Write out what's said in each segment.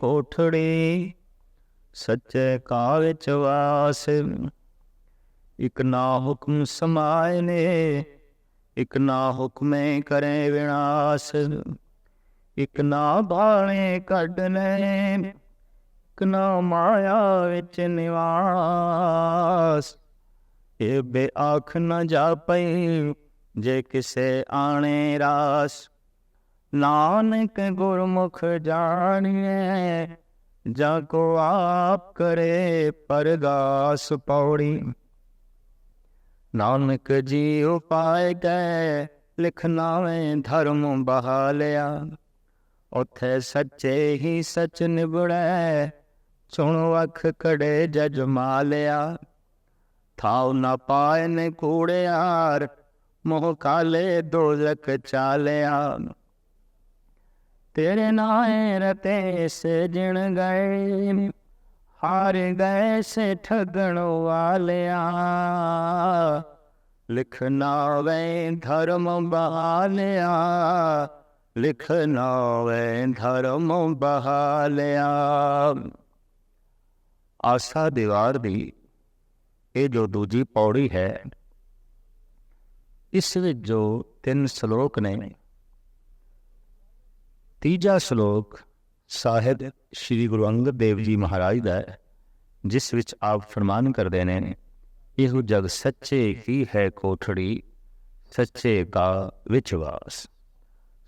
ਕੋਠੜੀ, ਸੱਚੇ ਕਾ ਵਿੱਚ ਵਾਸ। ਇਕ ਨਾ ਹੁਕਮ ਸਮਾਏ ਨੇ, ਇਕ ਨਾ ਹੁਕਮੇ ਕਰੇ ਵਿਨਾਸ਼। ਇਕ ਨਾ ਬਾਣੇ ਕੱਢਨੇ ਇਕ ਨਾ ਮਾਇਆ ਵਿੱਚ ਨਿਵਾਸ। ਇਹ ਬੇ ਆਖ ਨਾ ਜਾਪਈ ਜੇ ਕਿਸੇ ਆਣੇ ਰਾਸ। ਨਾਨਕ ਗੁਰਮੁਖ ਜਾਣੀਏ ਜਾ ਕੋ ਆਪ ਕਰੇ ਪਰਗਾਸ ਪੌੜੀ। ਨਾਨਕ ਜੀ ਉਪਾਇ ਗਏ ਲਿਖਨਾਵੇਂ ਧਰਮ ਬਹਾਲਿਆ। ਉਥੇ ਸੱਚੇ ਹੀ ਸਚ ਨਿਬੜੈ, ਸੁਣੋ ਅੱਖ ਕੜੇ ਜਜ ਮਾਲਿਆ। ਥਾਉ ਨਾ ਪਾਏ ਨੇ ਕੂੜਿਆਰ ਮੋਹ ਕਾਲੇ ਦੋਜ਼ਕ ਚਾਲਿਆ। ਤੇਰੇ ਨਾਏ ਰਤੇ ਸਜਣ ਗਏ, ਹਾਰ ਗਏ ਸੇ ਠਗਣ ਵਾਲਿਆ। ਲਿਖਣਾ ਵੇ ਧਰਮ ਬਹਾਲਿਆ ਲਿਖਣਾ ਵੇ ਧਰਮ ਬਹਾਲਿਆ ਆਸਾ ਦੀਵਾਰ ਦੀ ਇਹ ਜੋ ਦੂਜੀ ਪੌੜੀ ਹੈ, ਇਸ ਵਿੱਚ ਜੋ ਤਿੰਨ ਸ਼ਲੋਕ ਨੇ ਤੀਜਾ ਸ਼ਲੋਕ ਸਾਹਿਬ ਸ੍ਰੀ ਗੁਰੂ ਅੰਗਦ ਦੇਵ ਜੀ ਮਹਾਰਾਜ ਦਾ ਹੈ, ਜਿਸ ਵਿੱਚ ਆਪ ਫਰਮਾਨ ਕਰਦੇ ਨੇ, ਇਹੋ ਜਗ ਸੱਚੇ ਕੀ ਹੈ ਕੋਠੜੀ, ਸੱਚੇ ਕਾ ਵਿਚਵਾਸ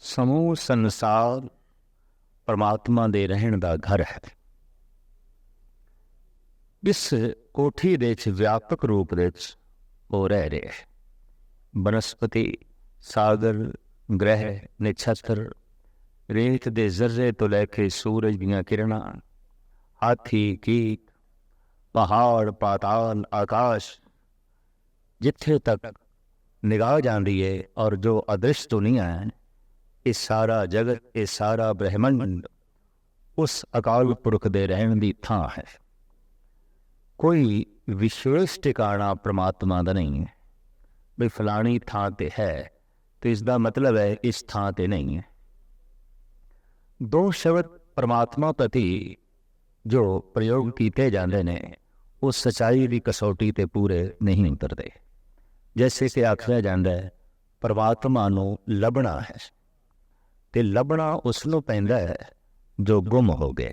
ਸਮੂਹ ਸੰਸਾਰ ਪਰਮਾਤਮਾ ਦੇ ਰਹਿਣ ਦਾ ਘਰ ਹੈ। ਇਸ ਕੋਠੀ ਦੇ ਵਿੱਚ ਵਿਆਪਕ ਰੂਪ ਦੇ ਵਿੱਚ ਉਹ ਰਹਿ ਰਿਹਾ ਹੈ। ਬਨਸਪਤੀ, ਸਾਗਰ, ਗ੍ਰਹਿ, ਨਛੱਤਰ ਰੇਤ ਦੇ ਜ਼ਰਰੇ ਤੋਂ ਲੈ ਕੇ ਸੂਰਜ ਦੀਆਂ ਕਿਰਨਾਂ, ਹਾਥੀ ਕੀ ਪਹਾੜ, ਪਾਤਾਲ, ਆਕਾਸ਼, ਜਿੱਥੇ ਤੱਕ ਨਿਗਾਹ ਜਾਂਦੀ ਹੈ ਔਰ ਜੋ ਅਦ੍ਰਿਸ਼ ਦੁਨੀਆ ਹੈ ਇਹ ਸਾਰਾ ਜਗਤ, ਇਹ ਸਾਰਾ ਬ੍ਰਹਿਮੰਡ ਉਸ ਅਕਾਲ ਪੁਰਖ ਦੇ ਰਹਿਣ ਦੀ ਥਾਂ ਹੈ। ਕੋਈ ਵਿਸ਼ੇਸ਼ ਟਿਕਾਣਾ ਪ੍ਰਮਾਤਮਾ ਦਾ ਨਹੀਂ ਹੈ। ਵੀ ਫਲਾਣੀ ਥਾਂ ਤੇ ਹੈ ਤੇ ਇਸ ਦਾ ਮਤਲਬ ਹੈ ਇਸ ਥਾਂ ਤੇ ਨਹੀਂ ਹੈ। ਦੋ ਸ਼ਬਦ ਪਰਮਾਤਮਾ ਪ੍ਰਤੀ ਜੋ ਪ੍ਰਯੋਗ ਕੀਤੇ ਜਾਂਦੇ ਨੇ, ਉਹ ਸਚਾਈ ਦੀ ਕਸੌਟੀ ਤੇ ਪੂਰੇ ਨਹੀਂ ਉਤਰਦੇ। ਜੈਸੇ ਕਿ ਆਖਿਆ ਜਾਂਦਾ ਹੈ, ਪਰਮਾਤਮਾ ਨੂੰ ਲੱਭਣਾ ਹੈ ਤੇ ਲੱਭਣਾ ਉਸ ਨੂੰ ਪੈਂਦਾ ਹੈ ਜੋ ਗੁੰਮ ਹੋ ਗਏ।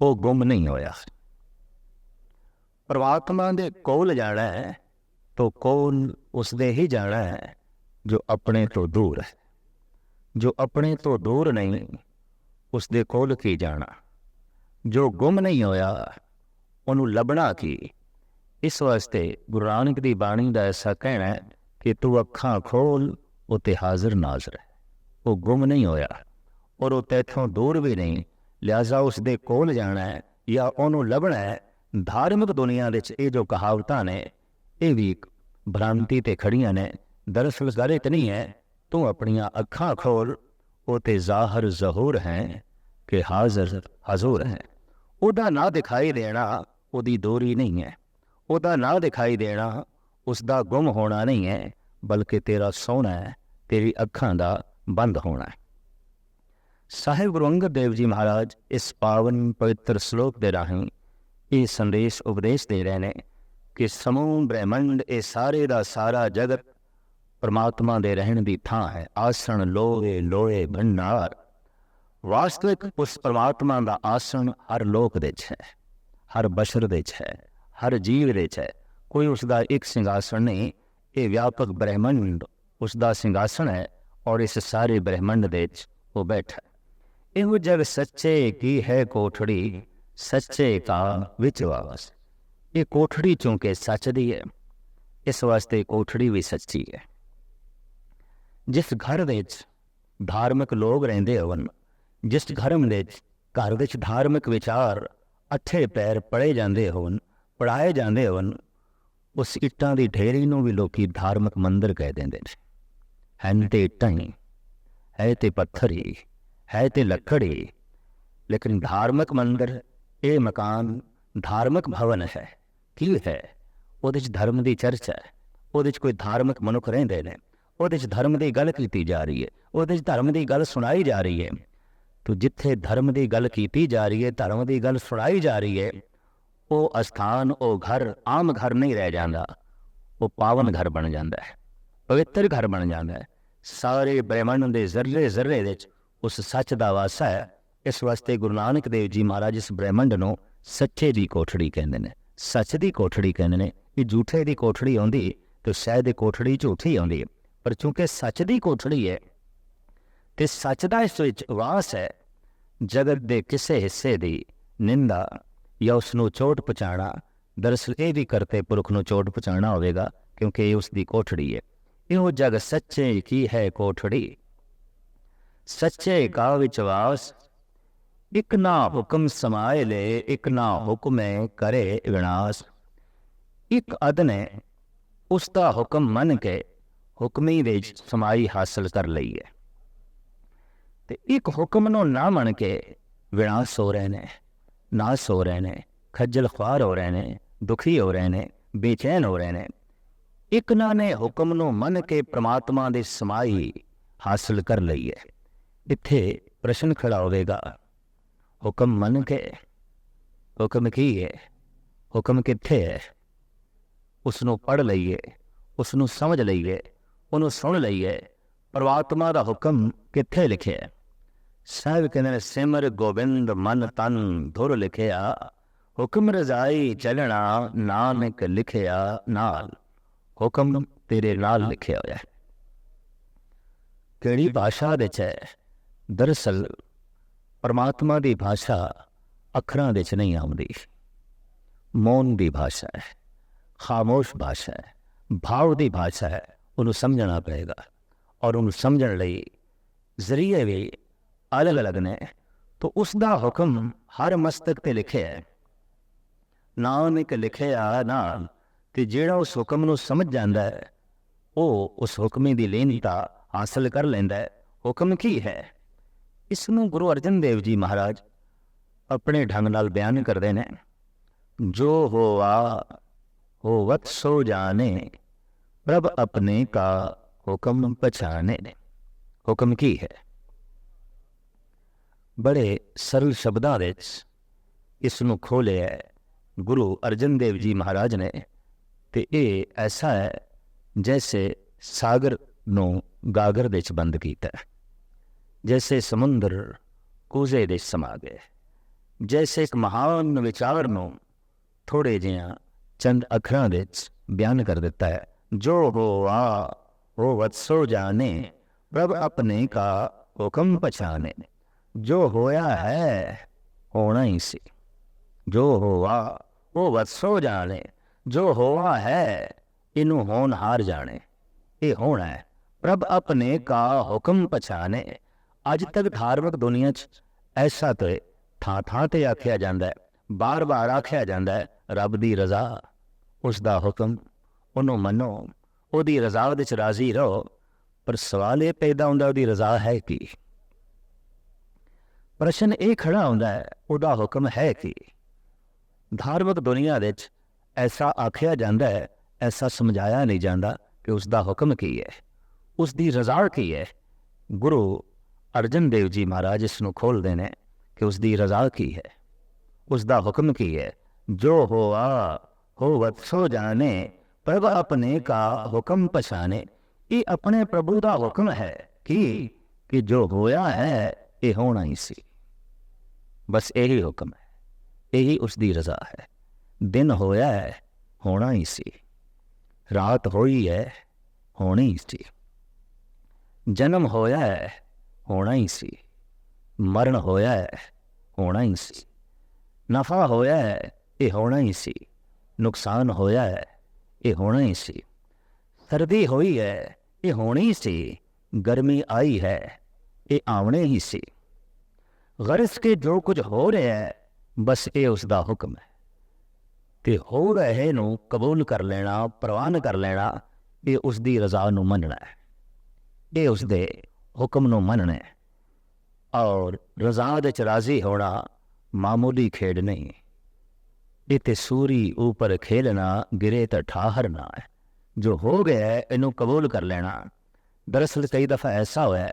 ਉਹ ਗੁੰਮ ਨਹੀਂ ਹੋਇਆ। ਪਰਮਾਤਮਾ ਦੇ ਕੋਲ ਜਾਣਾ ਹੈ, ਤੋ ਕੋਲ ਉਸ ਦੇ ਹੀ ਜਾਣਾ ਹੈ ਜੋ ਆਪਣੇ ਤੋਂ ਦੂਰ ਹੈ। ਜੋ ਆਪਣੇ ਤੋਂ ਦੂਰ ਨਹੀਂ ਉਸ ਦੇ ਕੋਲ ਕੀ ਜਾਣਾ? ਜੋ ਗੁੰਮ ਨਹੀਂ ਹੋਇਆ, ਉਹਨੂੰ ਲੱਭਣਾ ਕੀ? ਇਸ ਵਾਸਤੇ ਗੁਰੂ ਨਾਨਕ ਦੀ ਬਾਣੀ ਦਾ ਐਸਾ ਕਹਿਣਾ ਹੈ ਕਿ ਤੂੰ ਅੱਖਾਂ ਖੋਲ, ਉਤੇ ਹਾਜ਼ਰ ਨਾਜ਼ਰ ਹੈ। ਉਹ ਗੁੰਮ ਨਹੀਂ ਹੋਇਆ ਔਰ ਉਹ ਤੇਥੋਂ ਦੂਰ ਵੀ ਨਹੀਂ ਲਿਆਜ਼ਾ ਉਸ ਦੇ ਕੋਲ ਜਾਣਾ ਹੈ ਜਾਂ ਉਹਨੂੰ ਲੱਭਣਾ ਹੈ। ਧਾਰਮਿਕ ਦੁਨੀਆ ਵਿੱਚ ਇਹ ਜੋ ਕਹਾਵਤਾਂ ਨੇ, ਇਹ ਵੀ ਭ੍ਰਾਂਤੀ ਤੇ ਖੜੀਆਂ ਨੇ। ਦਰਅਸਲ ਗੱਲ ਇਹ ਨਹੀਂ ਹੈ ਤੂੰ ਆਪਣੀਆਂ ਅੱਖਾਂ ਖੋਲ ਉਹ ਤੇ ਜ਼ਾਹਰ ਜ਼ਹੂਰ ਹੈ ਕਿ ਹਾਜ਼ਰ ਹਜ਼ੂਰ ਹੈ। ਉਹਦਾ ਨਾ ਦਿਖਾਈ ਦੇਣਾ ਉਹਦੀ ਦੋਰੀ ਨਹੀਂ ਹੈ। ਉਹਦਾ ਨਾ ਦਿਖਾਈ ਦੇਣਾ ਉਸ ਦਾ ਗੁੰਮ ਹੋਣਾ ਨਹੀਂ ਹੈ, ਬਲਕਿ ਤੇਰਾ ਸੋਹਣਾ ਹੈ, ਤੇਰੀ ਅੱਖਾਂ ਦਾ ਬੰਦ ਹੋਣਾ ਹੈ। ਸਾਹਿਬ ਗੁਰੂ ਅੰਗਦ ਦੇਵ ਜੀ ਮਹਾਰਾਜ ਇਸ ਪਾਵਨ ਪਵਿੱਤਰ ਸ਼ਲੋਕ ਦੇ ਰਾਹੀਂ ਇਹ ਸੰਦੇਸ਼ ਉਪਦੇਸ਼ ਦੇ ਰਹੇ ਨੇ ਕਿ ਸਮੂਹ ਬ੍ਰਹਿਮੰਡ ਇਹ ਸਾਰੇ ਦਾ ਸਾਰਾ ਜਗਤ ਪਰਮਾਤਮਾ ਦੇ ਰਹਿਣ ਦੀ ਥਾਂ ਹੈ। ਆਸਣ ਲੋਹੇ ਲੋਹੇ ਭੰਡਾਰ ਵਾਸਤਵਿਕ ਉਸ ਪਰਮਾਤਮਾ ਦਾ ਆਸਣ ਹਰ ਲੋਕ ਦੇ ਚ ਹੈ, ਹਰ ਬਸ਼ਰ ਦੇ ਚ ਹੈ, ਹਰ ਜੀਵ ਦੇ ਚ ਹੈ। ਕੋਈ ਉਸ ਦਾ ਇੱਕ ਸਿੰਘਾਸਣ ਨਹੀਂ, ਇਹ ਵਿਆਪਕ ਬ੍ਰਹਿਮੰਡ ਉਸ ਦਾ ਸਿੰਘਾਸਣ ਹੈ ਔਰ ਇਸ ਸਾਰੇ ਬ੍ਰਹਿਮੰਡ ਦੇ ਵਿੱਚ ਉਹ ਬੈਠਾ ਇਹੋ ਜਗ ਸੱਚੇ ਕੀ ਹੈ ਕੋਠੜੀ, ਸੱਚੇ ਕਾ ਵਿੱਚ ਵਿਚਵਾਸ ਇਹ ਕੋਠੜੀ ਚੁੰਕੇ ਸੱਚ ਦੀ ਹੈ, ਇਸ ਵਾਸਤੇ ਕੋਠੜੀ ਵੀ ਸੱਚੀ ਹੈ। ਜਿਸ ਘਰ ਵਿੱਚ ਧਾਰਮਿਕ ਲੋਕ ਰਹਿੰਦੇ ਹੋਣ ਜਿਸ ਘਰ ਵਿੱਚ ਘਰ ਵਿੱਚ ਧਾਰਮਿਕ ਵਿਚਾਰ ਅੱਠੇ ਪੈਰ ਪੜੇ ਜਾਂਦੇ ਹੋਣ ਪੜਾਏ ਜਾਂਦੇ ਹੋਣ ਉਸ ਇੱਟਾਂ ਦੀ ਢੇਰੀ ਨੂੰ ਵੀ ਲੋਕੀ ਧਾਰਮਿਕ ਮੰਦਰ ਕਹਿ ਦਿੰਦੇ ਨੇ। ਹਨ ਤੇ ਇੱਟਾਂ ਹੀ, ਹੈ ਤੇ ਪੱਥਰ ਹੀ, ਹੈ ਤੇ ਹੀ, ਲੇਕਿਨ ਧਾਰਮਿਕ ਮੰਦਰ, ਇਹ ਮਕਾਨ ਧਾਰਮਿਕ ਭਵਨ ਹੈ। ਕੀ ਹੈ? ਉਹਦੇ 'ਚ ਧਰਮ ਦੀ ਚਰਚਾ ਹੈ। ਉਹਦੇ 'ਚ ਕੋਈ ਧਾਰਮਿਕ ਮਨੁੱਖ ਰਹਿੰਦੇ ਨੇ। ਉਹਦੇ 'ਚ ਧਰਮ ਦੀ ਗੱਲ ਕੀਤੀ ਜਾ ਰਹੀ ਹੈ, ਉਹਦੇ 'ਚ ਧਰਮ ਦੀ ਗੱਲ ਸੁਣਾਈ ਜਾ ਰਹੀ ਹੈ। ਤੋ ਜਿੱਥੇ ਧਰਮ ਦੀ ਗੱਲ ਕੀਤੀ ਜਾ ਰਹੀ ਹੈ, ਧਰਮ ਦੀ ਗੱਲ ਸੁਣਾਈ ਜਾ ਰਹੀ ਹੈ, ਉਹ ਅਸਥਾਨ, ਉਹ ਘਰ, ਆਮ ਘਰ ਨਹੀਂ ਰਹਿ ਜਾਂਦਾ। ਉਹ ਪਾਵਨ ਘਰ ਬਣ ਜਾਂਦਾ ਹੈ, ਪਵਿੱਤਰ ਘਰ ਬਣ ਜਾਂਦਾ ਹੈ। ਸਾਰੇ ਬ੍ਰਹਿਮੰਡ ਦੇ ਜ਼ਰਰੇ ਜ਼ਰਰੇ ਵਿੱਚ ਉਸ ਸੱਚ ਦਾ ਵਾਸਾ ਹੈ। ਇਸ ਵਾਸਤੇ ਗੁਰੂ ਨਾਨਕ ਦੇਵ ਜੀ ਮਹਾਰਾਜ ਇਸ ਬ੍ਰਹਿਮੰਡ ਨੂੰ ਸੱਚੇ ਦੀ ਕੋਠੜੀ ਕਹਿੰਦੇ ਨੇ। ਸੱਚ ਦੀ ਕੋਠੜੀ ਕਹਿੰਦੇ ਨੇ ਇਹ ਝੂਠੇ ਦੀ ਕੋਠੜੀ ਆਉਂਦੀ ਤੇ ਸਹਿ ਦੀ ਕੋਠੜੀ ਝੂਠੀ ਆਉਂਦੀ ਹੈ। ਪਰ ਚੂੰਕਿ ਸੱਚ ਦੀ ਕੋਠੜੀ ਹੈ ਤੇ ਸੱਚ ਦਾ ਇਸ ਵਿੱਚ ਵਾਸ ਹੈ, ਜਗਤ ਦੇ ਕਿਸੇ ਹਿੱਸੇ ਦੀ ਨਿੰਦਾ ਜਾਂ ਉਸ ਨੂੰ ਚੋਟ ਪਹੁੰਚਾਉਣਾ। ਦਰਅਸਲ ਇਹ ਵੀ ਕਰਤੇ ਪੁਰਖ ਨੂੰ ਚੋਟ ਪਹੁੰਚਾਉਣਾ ਹੋਵੇਗਾ, ਕਿਉਂਕਿ ਇਹ ਉਸ ਦੀ ਕੋਠੜੀ ਹੈ ਇਹੋ ਜਗ ਸੱਚੇ ਕੀ ਹੈ ਕੋਠੜੀ? ਸੱਚੇ ਕਾ ਵਿਚਵਾਸ ਇਕ ਨਾ ਹੁਕਮ ਸਮਾਏ ਲੈ, ਇਕ ਨਾ ਹੁਕਮੇ ਕਰੇ ਵਿਨਾਸ਼। ਇੱਕ ਅਦਨੇ ਉਸ ਦਾ ਹੁਕਮ ਮੰਨ ਕੇ ਹੁਕਮੀ ਵਿੱਚ ਸਮਾਈ ਹਾਸਲ ਕਰ ਲਈ ਹੈ। ਤੇ ਇੱਕ ਹੁਕਮ ਨੂੰ ਨਾ ਮੰਨ ਕੇ ਵਿਨਾਸ਼ ਹੋ ਰਹੇ ਨੇ ਨਾਸ ਹੋ ਰਹੇ ਨੇ, ਖੱਜਲ ਖੁਆਰ ਹੋ ਰਹੇ ਨੇ, ਦੁਖੀ ਹੋ ਰਹੇ ਨੇ, ਬੇਚੈਨ ਹੋ ਰਹੇ ਨੇ ਇੱਕ ਨਾ ਨੇ ਹੁਕਮ ਨੂੰ ਮੰਨ ਕੇ ਪ੍ਰਮਾਤਮਾ ਦੇ ਸਮਾਈ ਹਾਸਲ ਕਰ ਲਈ ਹੈ। ਇੱਥੇ ਪ੍ਰਸ਼ਨ ਖੜਾ ਹੋਵੇਗਾ, ਹੁਕਮ ਮੰਨ ਕੇ ਹੁਕਮ ਕੀ ਹੈ? ਹੁਕਮ ਕਿੱਥੇ ਹੈ? ਉਸ ਨੂੰ ਪੜ ਲਈਏ ਉਸ ਨੂੰ ਸਮਝ ਲਈਏ ਉਹਨੂੰ ਸੁਣ ਲਈਏ। ਪ੍ਰਮਾਤਮਾ ਦਾ ਹੁਕਮ ਕਿੱਥੇ ਲਿਖਿਆ? ਹੈ ਸਾਹਿਬ ਕਹਿੰਦੇ ਨੇ, ਸਿਮਰ ਗੋਬਿੰਦ ਮਨ ਤਨ ਧੁਰ ਲਿਖਿਆ, ਹੁਕਮ ਰਜ਼ਾਈ ਚੱਲਣਾ ਨਾਨਕ ਲਿਖਿਆ ਨਾਲ। ਹੁਕਮ ਤੇਰੇ ਨਾਲ ਲਿਖਿਆ ਹੋਇਆ ਹੈ। ਕਿਹੜੀ ਭਾਸ਼ਾ ਵਿੱਚ ਹੈ? ਦਰਅਸਲ ਪਰਮਾਤਮਾ ਦੀ ਭਾਸ਼ਾ ਅੱਖਰਾਂ ਵਿੱਚ ਨਹੀਂ ਆਉਂਦੀ। ਮੌਨ ਦੀ ਭਾਸ਼ਾ ਹੈ, ਖਾਮੋਸ਼ ਭਾਸ਼ਾ ਹੈ, ਭਾਵ ਦੀ ਭਾਸ਼ਾ ਹੈ। ਉਹਨੂੰ ਸਮਝਣਾ ਪਏਗਾ ਔਰ ਉਹਨੂੰ ਸਮਝਣ ਲਈ ਜ਼ਰੀਏ ਵੀ ਅਲੱਗ-ਅਲੱਗ ਨੇ। ਤਾਂ ਉਸ ਦਾ ਹੁਕਮ ਹਰ ਮਸਤਕ ਤੇ ਲਿਖਿਆ ਹੈ। ਨਾਨਕ ਲਿਖਿਆ ਨਾ ਤੇ ਜਿਹੜਾ ਉਸ ਹੁਕਮ ਨੂੰ ਸਮਝ ਜਾਂਦਾ ਹੈ, ਉਹ ਉਸ ਹੁਕਮੇ ਦੀ ਲੈਣਤਾ ਹਾਸਲ ਕਰ ਲੈਂਦਾ ਹੈ। ਹੁਕਮ ਕੀ ਹੈ? ਇਸ ਨੂੰ ਗੁਰੂ ਅਰਜਨ ਦੇਵ ਜੀ ਮਹਾਰਾਜ ਆਪਣੇ ਢੰਗ ਨਾਲ ਬਿਆਨ ਕਰਦੇ ਨੇ। ਜੋ ਹੋਆ ਹੋ ਵਤ ਸੋ ਜਾਣੇ ਪ੍ਰਭ ਆਪਣੇ ਕਾ ਹੁਕਮ ਪਛਾਣੇ, ਹੁਕਮ ਕੀ ਹੈ? ਬੜੇ ਸਰਲ ਸ਼ਬਦਾਂ ਵਿੱਚ ਇਸ ਨੂੰ ਖੋਲਿਆ ਹੈ ਗੁਰੂ ਅਰਜਨ ਦੇਵ ਜੀ ਮਹਾਰਾਜ ਨੇ ਤੇ ਇਹ ਐਸਾ ਹੈ ਜੈਸੇ ਸਾਗਰ ਨੂੰ ਗਾਗਰ ਵਿੱਚ ਬੰਦ ਕੀਤਾ, ਜੈਸੇ ਸਮੁੰਦਰ ਕੋਜ਼ੇ ਦੇ ਸਮਾ ਗਏ, ਜੈਸੇ ਇੱਕ ਮਹਾਨ ਵਿਚਾਰ ਨੂੰ ਥੋੜੇ ਜਿਹਾ ਚੰਦ ਅੱਖਰਾਂ ਵਿੱਚ ਬਿਆਨ ਕਰ ਦਿੱਤਾ ਹੈ। ਜੋ ਹੋਆ ਉਹ ਵਤਸੋ ਜਾਣੇ, ਪ੍ਰਭ ਆਪਣੇ ਕਾ ਹੁਕਮ ਪਛਾਣੇ। ਜੋ ਹੋਇਆ ਹੈ, ਹੋਣਾ ਹੀ ਸੀ। ਜੋ ਹੋਆ ਉਹ ਵਤਸੋ ਜਾਣੇ। ਜੋ ਹੋਆ ਹੈ, ਇਹਨੂੰ ਹੋਣ ਹਾਰ ਜਾਣੇ। ਇਹ ਹੋਣਾ ਹੈ, ਪ੍ਰਭ ਆਪਣੇ ਕਾ ਹੁਕਮ ਪਛਾਣੇ। ਅੱਜ ਤੱਕ ਧਾਰਮਿਕ ਦੁਨੀਆ 'ਚ ਐਸਾ ਤੇ ਥਾਂ ਥਾਂ ਤੇ ਆਖਿਆ ਜਾਂਦਾ ਹੈ, ਬਾਰ-ਬਾਰ ਆਖਿਆ ਜਾਂਦਾ ਹੈ, ਰੱਬ ਦੀ ਰਜ਼ਾ ਉਸ ਦਾ ਹੁਕਮ ਉਹਨੂੰ ਮੰਨੋ, ਉਹਦੀ ਰਜ਼ਾ ਵਿੱਚ ਰਾਜ਼ੀ ਰਹੋ, ਪਰ ਸਵਾਲ ਇਹ ਪੈਦਾ ਹੁੰਦਾ ਉਹਦੀ ਰਜ਼ਾ ਹੈ ਕੀ? ਪ੍ਰਸ਼ਨ ਇਹ ਖੜਾ ਹੁੰਦਾ ਹੈ, ਉਹਦਾ ਹੁਕਮ ਹੈ ਕੀ? ਧਾਰਮਿਕ ਦੁਨੀਆ ਵਿੱਚ ਐਸਾ ਆਖਿਆ ਜਾਂਦਾ ਹੈ, ਐਸਾ ਸਮਝਾਇਆ ਨਹੀਂ ਜਾਂਦਾ ਕਿ ਉਸ ਦਾ ਹੁਕਮ ਕੀ ਹੈ। ਉਸ ਦੀ ਰਜ਼ਾ ਕੀ ਹੈ? ਗੁਰੂ ਅਰਜਨ ਦੇਵ ਜੀ ਮਹਾਰਾਜ ਇਸ ਨੂੰ ਖੋਲਦੇ ਨੇ ਕਿ ਉਸ ਦੀ ਰਜ਼ਾ ਕੀ ਹੈ। ਉਸ ਦਾ ਹੁਕਮ ਕੀ ਹੈ? ਜੋ ਹੋਆ, ਹੋਵਤ ਸੋ ਜਾਣੇ ਪ੍ਰਭ ਆਪਣੇ ਕਾ ਹੁਕਮ ਪਛਾਣੇ। ਇਹ ਆਪਣੇ ਪ੍ਰਭੂ ਦਾ ਹੁਕਮ ਹੈ ਕਿ ਕਿ ਜੋ ਹੋਇਆ ਹੈ, ਇਹ ਹੋਣਾ ਹੀ ਸੀ। ਬਸ ਇਹੀ ਹੁਕਮ ਹੈ। ਇਹੀ ਉਸ ਦੀ ਰਜ਼ਾ ਹੈ। ਦਿਨ ਹੋਇਆ ਹੈ, ਹੋਣਾ ਹੀ ਸੀ। ਰਾਤ ਹੋਈ ਹੈ, ਹੋਣੀ ਸੀ। ਜਨਮ ਹੋਇਆ ਹੈ, ਹੋਣਾ ਹੀ ਸੀ। ਮਰਨ ਹੋਇਆ ਹੈ, ਹੋਣਾ ਹੀ ਸੀ। ਨਫਾ ਹੋਇਆ ਹੈ, ਇਹ ਹੋਣਾ ਹੀ ਸੀ। ਨੁਕਸਾਨ ਹੋਇਆ ਹੈ ਇਹ ਹੋਣਾ ਹੀ ਸੀ। ਸਰਦੀ ਹੋਈ ਹੈ, ਇਹ ਹੋਣੀ ਸੀ। ਗਰਮੀ ਆਈ ਹੈ, ਇਹ ਆਉਣੇ ਹੀ ਸੀ। ਗਰਸ ਕੇ ਜੋ ਕੁਝ ਹੋ ਰਿਹਾ ਹੈ, ਬਸ ਇਹ ਉਸ ਦਾ ਹੁਕਮ ਹੈ। ਤੇ ਹੋ ਰਹੇ ਨੂੰ ਕਬੂਲ ਕਰ ਲੈਣਾ, ਪ੍ਰਵਾਨ ਕਰ ਲੈਣਾ, ਇਹ ਉਸ ਦੀ ਰਜ਼ਾ ਨੂੰ ਮੰਨਣਾ ਹੈ। ਇਹ ਉਸ ਦੇ ਹੁਕਮ ਨੂੰ ਮੰਨਣਾ ਹੈ। ਔਰ ਰਜ਼ਾ ਦੇ ਚ ਰਾਜ਼ੀ ਹੋਣਾ ਮਾਮੂਲੀ ਖੇਡ ਨਹੀਂ। ਇਹ ਤੇ ਸੂਰੀ ਉਪਰ ਖੇਲਣਾ ਗਿਰੇ ਤਾਂ ਠਾਹਰਨਾ ਹੈ ਜੋ ਹੋ ਗਿਆ ਇਹਨੂੰ ਕਬੂਲ ਕਰ ਲੈਣਾ ਦਰਅਸਲ ਕਈ ਦਫਾ ਐਸਾ ਹੋਇਆ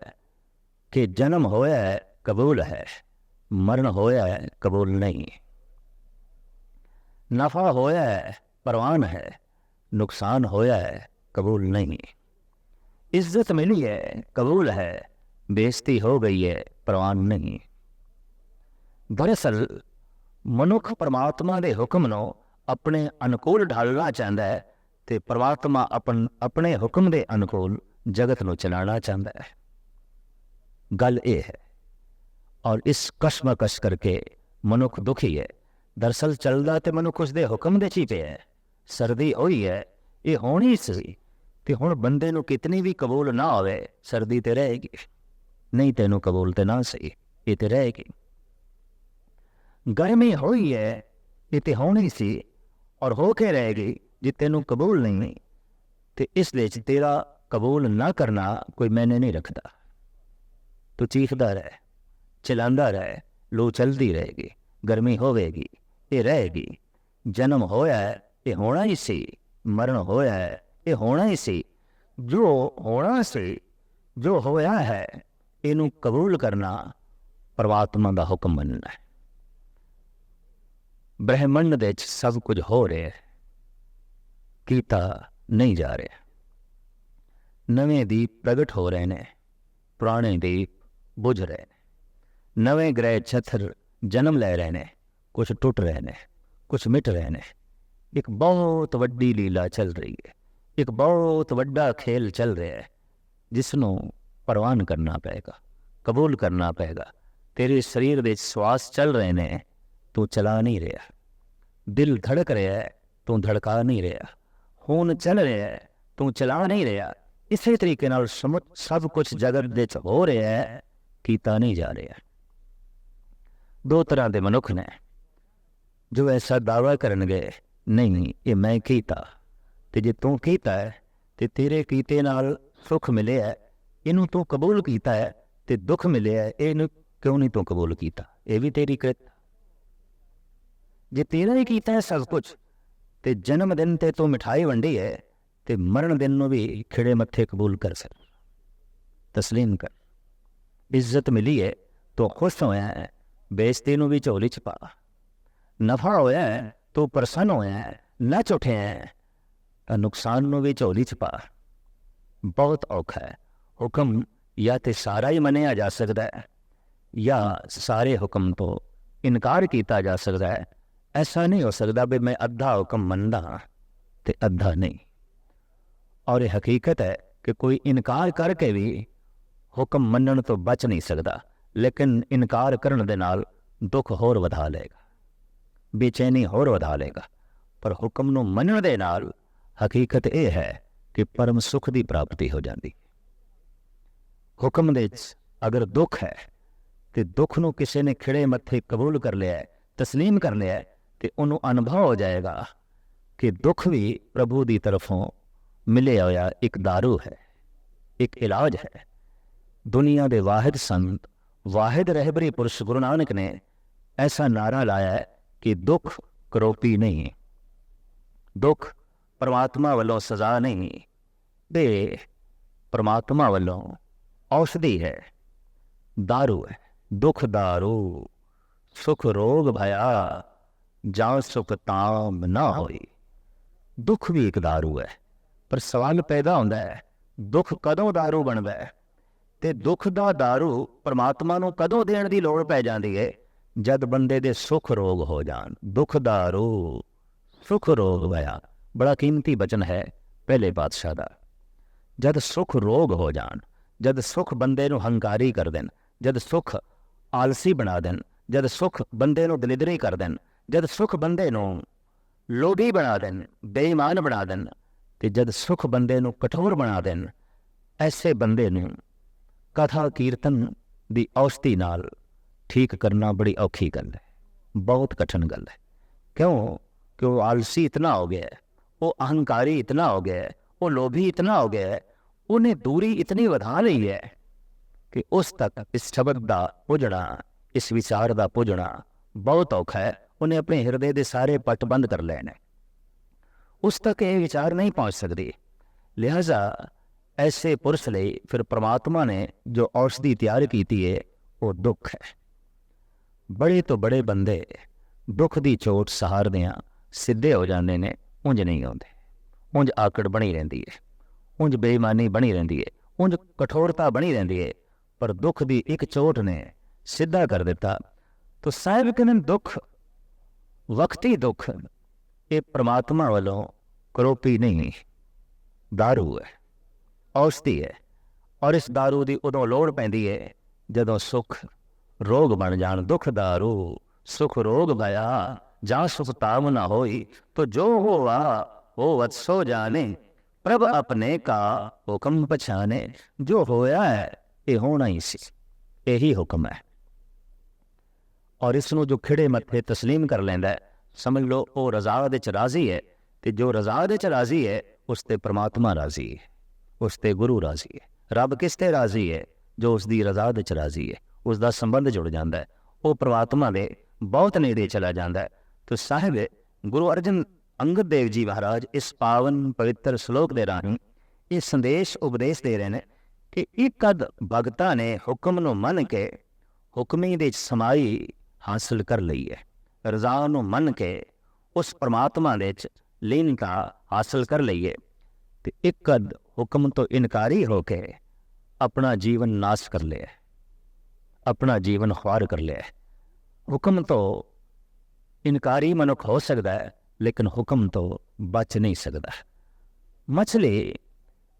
ਕਿ ਜਨਮ ਹੋਇਆ ਕਬੂਲ ਹੈ ਮਰਨ ਹੋਇਆ ਕਬੂਲ ਨਹੀਂ ਨਫਾ ਹੋਇਆ ਹੈ ਪਰਵਾਨ ਹੈ ਨੁਕਸਾਨ ਹੋਇਆ ਹੈ ਕਬੂਲ ਨਹੀਂ ਇੱਜ਼ਤ ਮਿਲੀ ਹੈ ਕਬੂਲ ਹੈ ਬੇਇੱਜ਼ਤੀ ਹੋ ਗਈ ਹੈ ਪ੍ਰਵਾਨ ਨਹੀਂ ਦਰਅਸਲ ਮਨੁੱਖ ਪਰਮਾਤਮਾ ਦੇ ਹੁਕਮ ਨੂੰ ਆਪਣੇ ਅਨੁਕੂਲ ਢਾਲਣਾ ਚਾਹੁੰਦਾ ਹੈ ਤੇ ਪਰਮਾਤਮਾ ਆਪਣ ਆਪਣੇ ਹੁਕਮ ਦੇ ਅਨੁਕੂਲ ਜਗਤ ਨੂੰ ਚਲਾਉਣਾ ਚਾਹੁੰਦਾ ਹੈ। ਗੱਲ ਇਹ ਹੈ, ਔਰ ਇਸ ਕਸ਼ਮਕਸ਼ ਕਰਕੇ ਮਨੁੱਖ ਦੁਖੀ ਹੈ। ਦਰਸਲ ਚੱਲਦਾ ਤੇ ਮਨੁੱਖ ਉਸ ਦੇ ਹੁਕਮ ਦੇ ਚ ਹੀ ਪਿਆ ਹੈ। ਸਰਦੀ ਹੋਈ ਹੈ, ਇਹ ਹੋਣੀ ਸੀ, ਤੇ ਹੁਣ ਬੰਦੇ ਨੂੰ ਕਿਤਨੀ ਵੀ ਕਬੂਲ ਨਾ ਹੋਵੇ, ਸਰਦੀ ਤੇ ਰਹੇਗੀ। ਨਹੀਂ ਤੈਨੂੰ ਕਬੂਲ ਤੇ ਨਾ ਸਹੀ ਇਹ ਤੇ ਰਹੇਗੀ। ਗਰਮੀ ਹੋਈ ਹੈ ਇਹ ਤੇ ਹੋਣੀ ਸੀ ਔਰ ਹੋ ਕੇ ਰਹਿ ਗਈ ਜੇ ਤੈਨੂੰ ਕਬੂਲ ਨਹੀਂ, ਤੇ ਇਸ ਲਈ ਤੇਰਾ ਕਬੂਲ ਨਾ ਕਰਨਾ ਕੋਈ ਮੈਨੇ ਨਹੀਂ ਰੱਖਦਾ। ਤੂੰ ਚੀਖਦਾ ਰਹਿ, ਚਲਾਉਂਦਾ ਰਹਿ, ਲੋ ਚਲਦੀ ਰਹੇਗੀ, ਗਰਮੀ ਹੋਵੇਗੀ, ਇਹ ਰਹੇਗੀ। ਜਨਮ ਹੋਇਆ ਇਹ ਹੋਣਾ ਹੀ ਸੀ, ਮਰਨ ਹੋਇਆ ਇਹ ਹੋਣਾ ਹੀ ਸੀ। ਜੋ ਹੋਣਾ ਸੀ, ਜੋ ਹੋਇਆ ਹੈ, ਇਹਨੂੰ ਕਬੂਲ ਕਰਨਾ ਪਰਮਾਤਮਾ ਦਾ ਹੁਕਮ ਮੰਨਣਾ ਹੈ। ਬ੍ਰਹਿਮੰਡ ਦੇ ਵਿੱਚ ਸਭ ਕੁਝ ਹੋ ਰਿਹਾ ਹੈ। ਕੀਤਾ ਨਹੀਂ ਜਾ ਰਿਹਾ। ਨਵੇਂ ਦੀਪ ਪ੍ਰਗਟ ਹੋ ਰਹੇ ਨੇ। ਪੁਰਾਣੇ ਦੀਪ ਬੁਝ ਰਹੇ ਨੇ। ਨਵੇਂ ਗ੍ਰਹਿ ਛਤਰ ਜਨਮ ਲੈ ਰਹੇ ਨੇ। ਕੁਝ ਟੁੱਟ ਰਹੇ ਨੇ ਕੁਝ ਮਿਟ ਰਹੇ ਨੇ। ਇੱਕ ਬਹੁਤ ਵੱਡੀ ਲੀਲਾ ਚੱਲ ਰਹੀ ਹੈ। ਇੱਕ ਬਹੁਤ ਵੱਡਾ ਖੇਲ ਚੱਲ ਰਿਹਾ ਹੈ। ਜਿਸ ਨੂੰ ਪ੍ਰਵਾਨ ਕਰਨਾ ਪਏਗਾ, ਕਬੂਲ ਕਰਨਾ ਪਏਗਾ। ਤੇਰੇ ਸਰੀਰ ਦੇ ਸਵਾਸ ਚੱਲ ਰਹੇ ਨੇ। ਤੂੰ ਚਲਾ ਨਹੀਂ ਰਿਹਾ ਦਿਲ ਧੜਕ ਰਿਹਾ ਤੂੰ ਧੜਕਾ ਨਹੀਂ ਰਿਹਾ ਹੁਣ ਚੱਲ ਰਿਹਾ ਤੂੰ ਚਲਾ ਨਹੀਂ ਰਿਹਾ ਇਸੇ ਤਰੀਕੇ ਨਾਲ ਸਮੁ ਸਭ ਕੁਝ ਜਗਤ ਦੇ ਚ ਹੋ ਰਿਹਾ ਹੈ ਕੀਤਾ ਨਹੀਂ ਜਾ ਰਿਹਾ ਦੋ ਤਰ੍ਹਾਂ ਦੇ ਮਨੁੱਖ ਨੇ ਜੋ ਐਸਾ ਦਾਵਾ ਕਰਨਗੇ ਨਹੀਂ ਨਹੀਂ ਇਹ ਮੈਂ ਕੀਤਾ ਤੇ ਜੇ ਤੂੰ ਕੀਤਾ ਹੈ ਤੇ ਤੇਰੇ ਕੀਤੇ ਨਾਲ ਸੁੱਖ ਮਿਲਿਆ ਇਹਨੂੰ ਤੂੰ ਕਬੂਲ ਕੀਤਾ ਹੈ ਤੇ ਦੁੱਖ ਮਿਲਿਆ ਇਹਨੂੰ ਕਿਉਂ ਨਹੀਂ ਤੂੰ ਕਬੂਲ ਕੀਤਾ ਇਹ ਵੀ ਤੇਰੀ ਕਿਰਤ ਜੇ ਤੇਰਾ ਹੀ ਕੀਤਾ ਹੈ ਸਭ ਕੁਝ ਤੇ ਜਨਮ ਦਿਨ ਤੇ ਤੂੰ ਮਿਠਾਈ ਵੰਡੀ ਹੈ, ਤੇ ਮਰਨ ਦਿਨ ਨੂੰ ਵੀ ਖਿੜੇ ਮੱਥੇ ਕਬੂਲ ਕਰ ਸਕ। ਤਸਲੀਮ ਕਰ। ਇੱਜ਼ਤ ਮਿਲੀ ਹੈ, ਤੂੰ ਖੁਸ਼ ਹੋਇਆ ਹੈ, ਬੇਇੱਜ਼ਤੀ ਨੂੰ ਵੀ ਝੋਲੀ ਚ ਪਾ। ਨਫਾ ਹੋਇਆ ਹੈ, ਤੂੰ ਪ੍ਰਸੰਨ ਹੋਇਆ ਹੈ ਨਾ ਉੱਠਿਆ ਹੈ ਨੁਕਸਾਨ ਨੂੰ ਵੀ ਝੋਲੀ ਚ ਪਾ। ਬਹੁਤ ਔਖਾ ਹੈ, ਹੁਕਮ ਜਾਂ ਤੇ ਸਾਰਾ ਹੀ ਮੰਨਿਆ ਜਾ ਸਕਦਾ ਹੈ, ਜਾਂ ਸਾਰੇ ਹੁਕਮ ਤੋਂ ਇਨਕਾਰ ਕੀਤਾ ਜਾ ਸਕਦਾ ਹੈ ਐਸਾ ਨਹੀਂ ਹੋ ਸਕਦਾ ਵੀ ਮੈਂ ਅੱਧਾ ਹੁਕਮ ਮੰਨਦਾ ਹਾਂ ਤੇ ਅੱਧਾ ਨਹੀਂ ਔਰ ਇਹ ਹਕੀਕਤ ਹੈ ਕਿ ਕੋਈ ਇਨਕਾਰ ਕਰਕੇ ਵੀ ਹੁਕਮ ਮੰਨਣ ਤੋਂ ਬਚ ਨਹੀਂ ਸਕਦਾ ਲੇਕਿਨ ਇਨਕਾਰ ਕਰਨ ਦੇ ਨਾਲ ਦੁੱਖ ਹੋਰ ਵਧਾ ਲਏਗਾ ਬੇਚੈਨੀ ਹੋਰ ਵਧਾ ਲਏਗਾ ਪਰ ਹੁਕਮ ਨੂੰ ਮੰਨਣ ਦੇ ਨਾਲ ਹਕੀਕਤ ਇਹ ਹੈ ਕਿ ਪਰਮ ਸੁਖ ਦੀ ਪ੍ਰਾਪਤੀ ਹੋ ਜਾਂਦੀ ਹੁਕਮ ਦੇ ਵਿੱਚ ਅਗਰ ਦੁੱਖ ਹੈ ਤੇ ਦੁੱਖ ਨੂੰ ਕਿਸੇ ਨੇ ਖਿੜੇ ਮੱਥੇ ਕਬੂਲ ਕਰ ਲਿਆ ਹੈ, ਤਸਲੀਮ ਕਰ ਲਿਆ ਤੇ ਉਹਨੂੰ ਅਨੁਭਵ ਹੋ ਜਾਏਗਾ ਕਿ ਦੁੱਖ ਵੀ ਪ੍ਰਭੂ ਦੀ ਤਰਫੋਂ ਮਿਲਿਆ ਹੋਇਆ ਇੱਕ दारू ਹੈ ਇੱਕ ਇਲਾਜ ਹੈ ਦੁਨੀਆ ਦੇ ਵਾਹਿਦ ਸੰਤ ਵਾਹਿਦ ਰਹਿਬਰੀ ਪੁਰਸ਼ ਗੁਰੂ ਨਾਨਕ ਨੇ ਐਸਾ ਨਾਰਾ ਲਾਇਆ ਹੈ ਕਿ ਦੁੱਖ ਕਰੋਪੀ ਨਹੀਂ ਦੁੱਖ ਪਰਮਾਤਮਾ ਵੱਲੋਂ ਸਜ਼ਾ ਨਹੀਂ ਦੇ ਪਰਮਾਤਮਾ ਵੱਲੋਂ ਔਸ਼ਧੀ ਹੈ दारू ਹੈ ਦੁੱਖ दारू ਸੁਖ ਰੋਗ ਭਇਆ ਜਾਂ ਸੁਖ ਤਾਮ ਨਾ ਹੋਈ ਦੁੱਖ ਵੀ ਇੱਕ दारू ਹੈ ਪਰ ਸਵਾਲ ਪੈਦਾ ਹੁੰਦਾ ਹੈ ਦੁੱਖ ਕਦੋਂ दारू ਬਣਦਾ ਹੈ ਤੇ ਦੁੱਖ ਦਾ दारू ਪਰਮਾਤਮਾ ਨੂੰ ਕਦੋਂ ਦੇਣ ਦੀ ਲੋੜ ਪੈ ਜਾਂਦੀ ਹੈ ਜਦ ਬੰਦੇ ਦੇ ਸੁਖ ਰੋਗ ਹੋ ਜਾਣ ਦੁੱਖ दारू ਸੁਖ ਰੋਗ ਭਇਆ ਬੜਾ ਕੀਮਤੀ ਬਚਨ ਹੈ ਪਹਿਲੇ ਪਾਤਸ਼ਾਹ ਦਾ ਜਦ ਸੁਖ ਰੋਗ ਹੋ ਜਾਣ ਜਦ ਸੁਖ ਬੰਦੇ ਨੂੰ ਹੰਕਾਰੀ ਕਰ ਦੇਣ ਜਦ ਸੁਖ ਆਲਸੀ ਬਣਾ ਦੇਣ ਜਦ ਸੁਖ ਬੰਦੇ ਨੂੰ ਦਲਿਦਰੀ ਕਰ ਦੇਣ ਜਦ ਸੁਖ ਬੰਦੇ ਨੂੰ ਲੋਭੀ ਬਣਾ ਦੇਣ, ਬੇਈਮਾਨ ਬਣਾ ਦੇਣ ਤੇ ਜਦ ਸੁਖ ਬੰਦੇ ਨੂੰ ਕਠੋਰ ਬਣਾ ਦੇਣ, ਐਸੇ ਬੰਦੇ ਨੂੰ ਕਥਾ ਕੀਰਤਨ ਦੀ ਔਸਤੀ ਨਾਲ ਠੀਕ ਕਰਨਾ ਬੜੀ ਔਖੀ ਗੱਲ ਹੈ, ਬਹੁਤ ਕਠਿਨ ਗੱਲ ਹੈ। ਕਿਉਂ? ਕਿ ਉਹ ਆਲਸੀ ਇਤਨਾ ਹੋ ਗਿਆ ਹੈ, ਉਹ ਅਹੰਕਾਰੀ ਇਤਨਾ ਹੋ ਗਿਆ ਹੈ, ਉਹ ਲੋਭੀ ਇਤਨਾ ਹੋ ਗਿਆ ਹੈ, ਉਹਨੇ ਦੂਰੀ ਇਤਨੀ ਵਧਾ ਲਈ ਹੈ ਕਿ ਉਸ ਤੱਕ ਇਸ ਸ਼ਬਦ ਦਾ ਪੁੱਜਣਾ, ਇਸ ਵਿਚਾਰ ਦਾ ਪੁੱਜਣਾ ਬਹੁਤ ਔਖਾ ਹੈ। ਉਹਨੇ ਆਪਣੇ ਹਿਰਦੇ ਦੇ ਸਾਰੇ ਪੱਟ ਬੰਦ ਕਰ ਲੈਣੇ। ਉਸ ਤੱਕ ਇਹ ਵਿਚਾਰ ਨਹੀਂ ਪਹੁੰਚ ਸਕਦੇ। ਲਿਹਾਜ਼ਾ ਐਸੇ ਪੁਰਸ਼ ਲਈ ਫਿਰ ਪ੍ਰਮਾਤਮਾ ਨੇ ਜੋ ਔਸ਼ਧੀ ਤਿਆਰ ਕੀਤੀ ਹੈ ਉਹ ਦੁੱਖ ਹੈ। ਬੜੇ ਤੋਂ ਬੜੇ ਬੰਦੇ ਦੁੱਖ ਦੀ ਚੋਟ ਸਹਾਰਦਿਆਂ ਸਿੱਧੇ ਹੋ ਜਾਂਦੇ ਨੇ, ਉਂਝ ਨਹੀਂ ਆਉਂਦੇ। ਉਂਝ ਆਕੜ ਬਣੀ ਰਹਿੰਦੀ ਹੈ ਉਂਝ ਬੇਈਮਾਨੀ ਬਣੀ ਰਹਿੰਦੀ ਹੈ ਉਂਝ ਕਠੋਰਤਾ ਬਣੀ ਰਹਿੰਦੀ ਹੈ ਪਰ ਦੁੱਖ ਦੀ ਇੱਕ ਚੋਟ ਨੇ ਸਿੱਧਾ ਕਰ ਦਿੱਤਾ। ਤੋ ਸਾਹਿਬ ਕਹਿੰਦੇ ਨੇ ਦੁੱਖ ਵਕਤੀ ਦੁੱਖ ਇਹ ਪ੍ਰਮਾਤਮਾ ਵੱਲੋਂ ਕਰੋਪੀ ਨਹੀਂ दारू ਹੈ ਔਸ਼ਧੀ ਹੈ ਔਰ ਇਸ दारू ਦੀ ਉਦੋਂ ਲੋੜ ਪੈਂਦੀ ਹੈ ਜਦੋਂ ਸੁਖ ਰੋਗ ਬਣ ਜਾਣ ਦੁੱਖ दारू ਸੁਖ ਰੋਗ ਭਇਆ ਜਾਂ ਸੁਖ ਤਾਮ ਨਾ ਹੋਈ ਤੋ ਜੋ ਹੋਵਾ ਉਹ ਵਤਸੋ ਜਾਣੇ ਪ੍ਰਭ ਆਪਣੇ ਕਾ ਹੁਕਮ ਪਛਾਨੇ ਜੋ ਹੋਇਆ ਹੈ ਇਹ ਹੋਣਾ ਹੀ ਸੀ ਇਹੀ ਹੁਕਮ ਹੈ ਔਰ ਇਸ ਨੂੰ ਜੋ ਖਿੜੇ ਮੱਥੇ تسلیم ਕਰ ਲੈਂਦਾ ਹੈ ਸਮਝ ਲਓ ਉਹ ਰਜ਼ਾ ਦੇ ਚ ਰਾਜ਼ੀ ਹੈ ਤੇ ਜੋ ਰਜ਼ਾ ਦੇ ਚ ਰਾਜ਼ੀ ਹੈ ਉਸ ਤੇ ਪ੍ਰਮਾਤਮਾ ਰਾਜ਼ੀ ਹੈ ਉਸ ਤੇ ਗੁਰੂ ਰਾਜ਼ੀ ਹੈ ਰੱਬ ਕਿਸ ਤੇ ਰਾਜ਼ੀ ਹੈ ਜੋ ਉਸ ਦੀ ਰਜ਼ਾ ਦੇ ਚ ਰਾਜ਼ੀ ਹੈ ਉਸ ਦਾ ਸੰਬੰਧ ਜੁੜ ਜਾਂਦਾ ਹੈ ਉਹ ਪ੍ਰਮਾਤਮਾ ਦੇ ਬਹੁਤ ਨੇੜੇ ਚਲਾ ਜਾਂਦਾ ਹੈ ਤੋ ਸਾਹਿਬ ਗੁਰੂ ਅਰਜਨ ਅੰਗਦ ਦੇਵ ਜੀ ਮਹਾਰਾਜ ਇਸ ਪਾਵਨ ਪਵਿੱਤਰ ਸ਼ਲੋਕ ਦੇ ਰਾਹੀਂ ਇਹ ਸੰਦੇਸ਼ ਉਪਦੇਸ਼ ਦੇ ਰਹੇ ਨੇ ਕਿ ਇੱਕ ਅਦ ਭਗਤਾਂ ਨੇ ਹੁਕਮ ਨੂੰ ਮੰਨ ਕੇ ਹੁਕਮੀ ਦੇ ਸਮਾਈ ਹਾਸਲ ਕਰ ਲਈ ਹੈ। ਰਜ਼ਾ ਨੂੰ ਮੰਨ ਕੇ ਉਸ ਪਰਮਾਤਮਾ ਦੇ ਵਿੱਚ ਲੀਨਤਾ ਹਾਸਲ ਕਰ ਲਈਏ ਤੇ ਇੱਕ ਅਦ ਹੁਕਮ ਤੋਂ ਇਨਕਾਰੀ ਹੋ ਕੇ ਆਪਣਾ ਜੀਵਨ ਨਾਸ਼ ਕਰ ਲਿਆ ਆਪਣਾ ਜੀਵਨ ਖਵਾਰ ਕਰ ਲਿਆ ਹੁਕਮ ਤੋਂ ਇਨਕਾਰੀ ਮਨੁੱਖ ਹੋ ਸਕਦਾ ਹੈ, ਲੇਕਿਨ ਹੁਕਮ ਤੋਂ ਬਚ ਨਹੀਂ ਸਕਦਾ। ਮਛਲੀ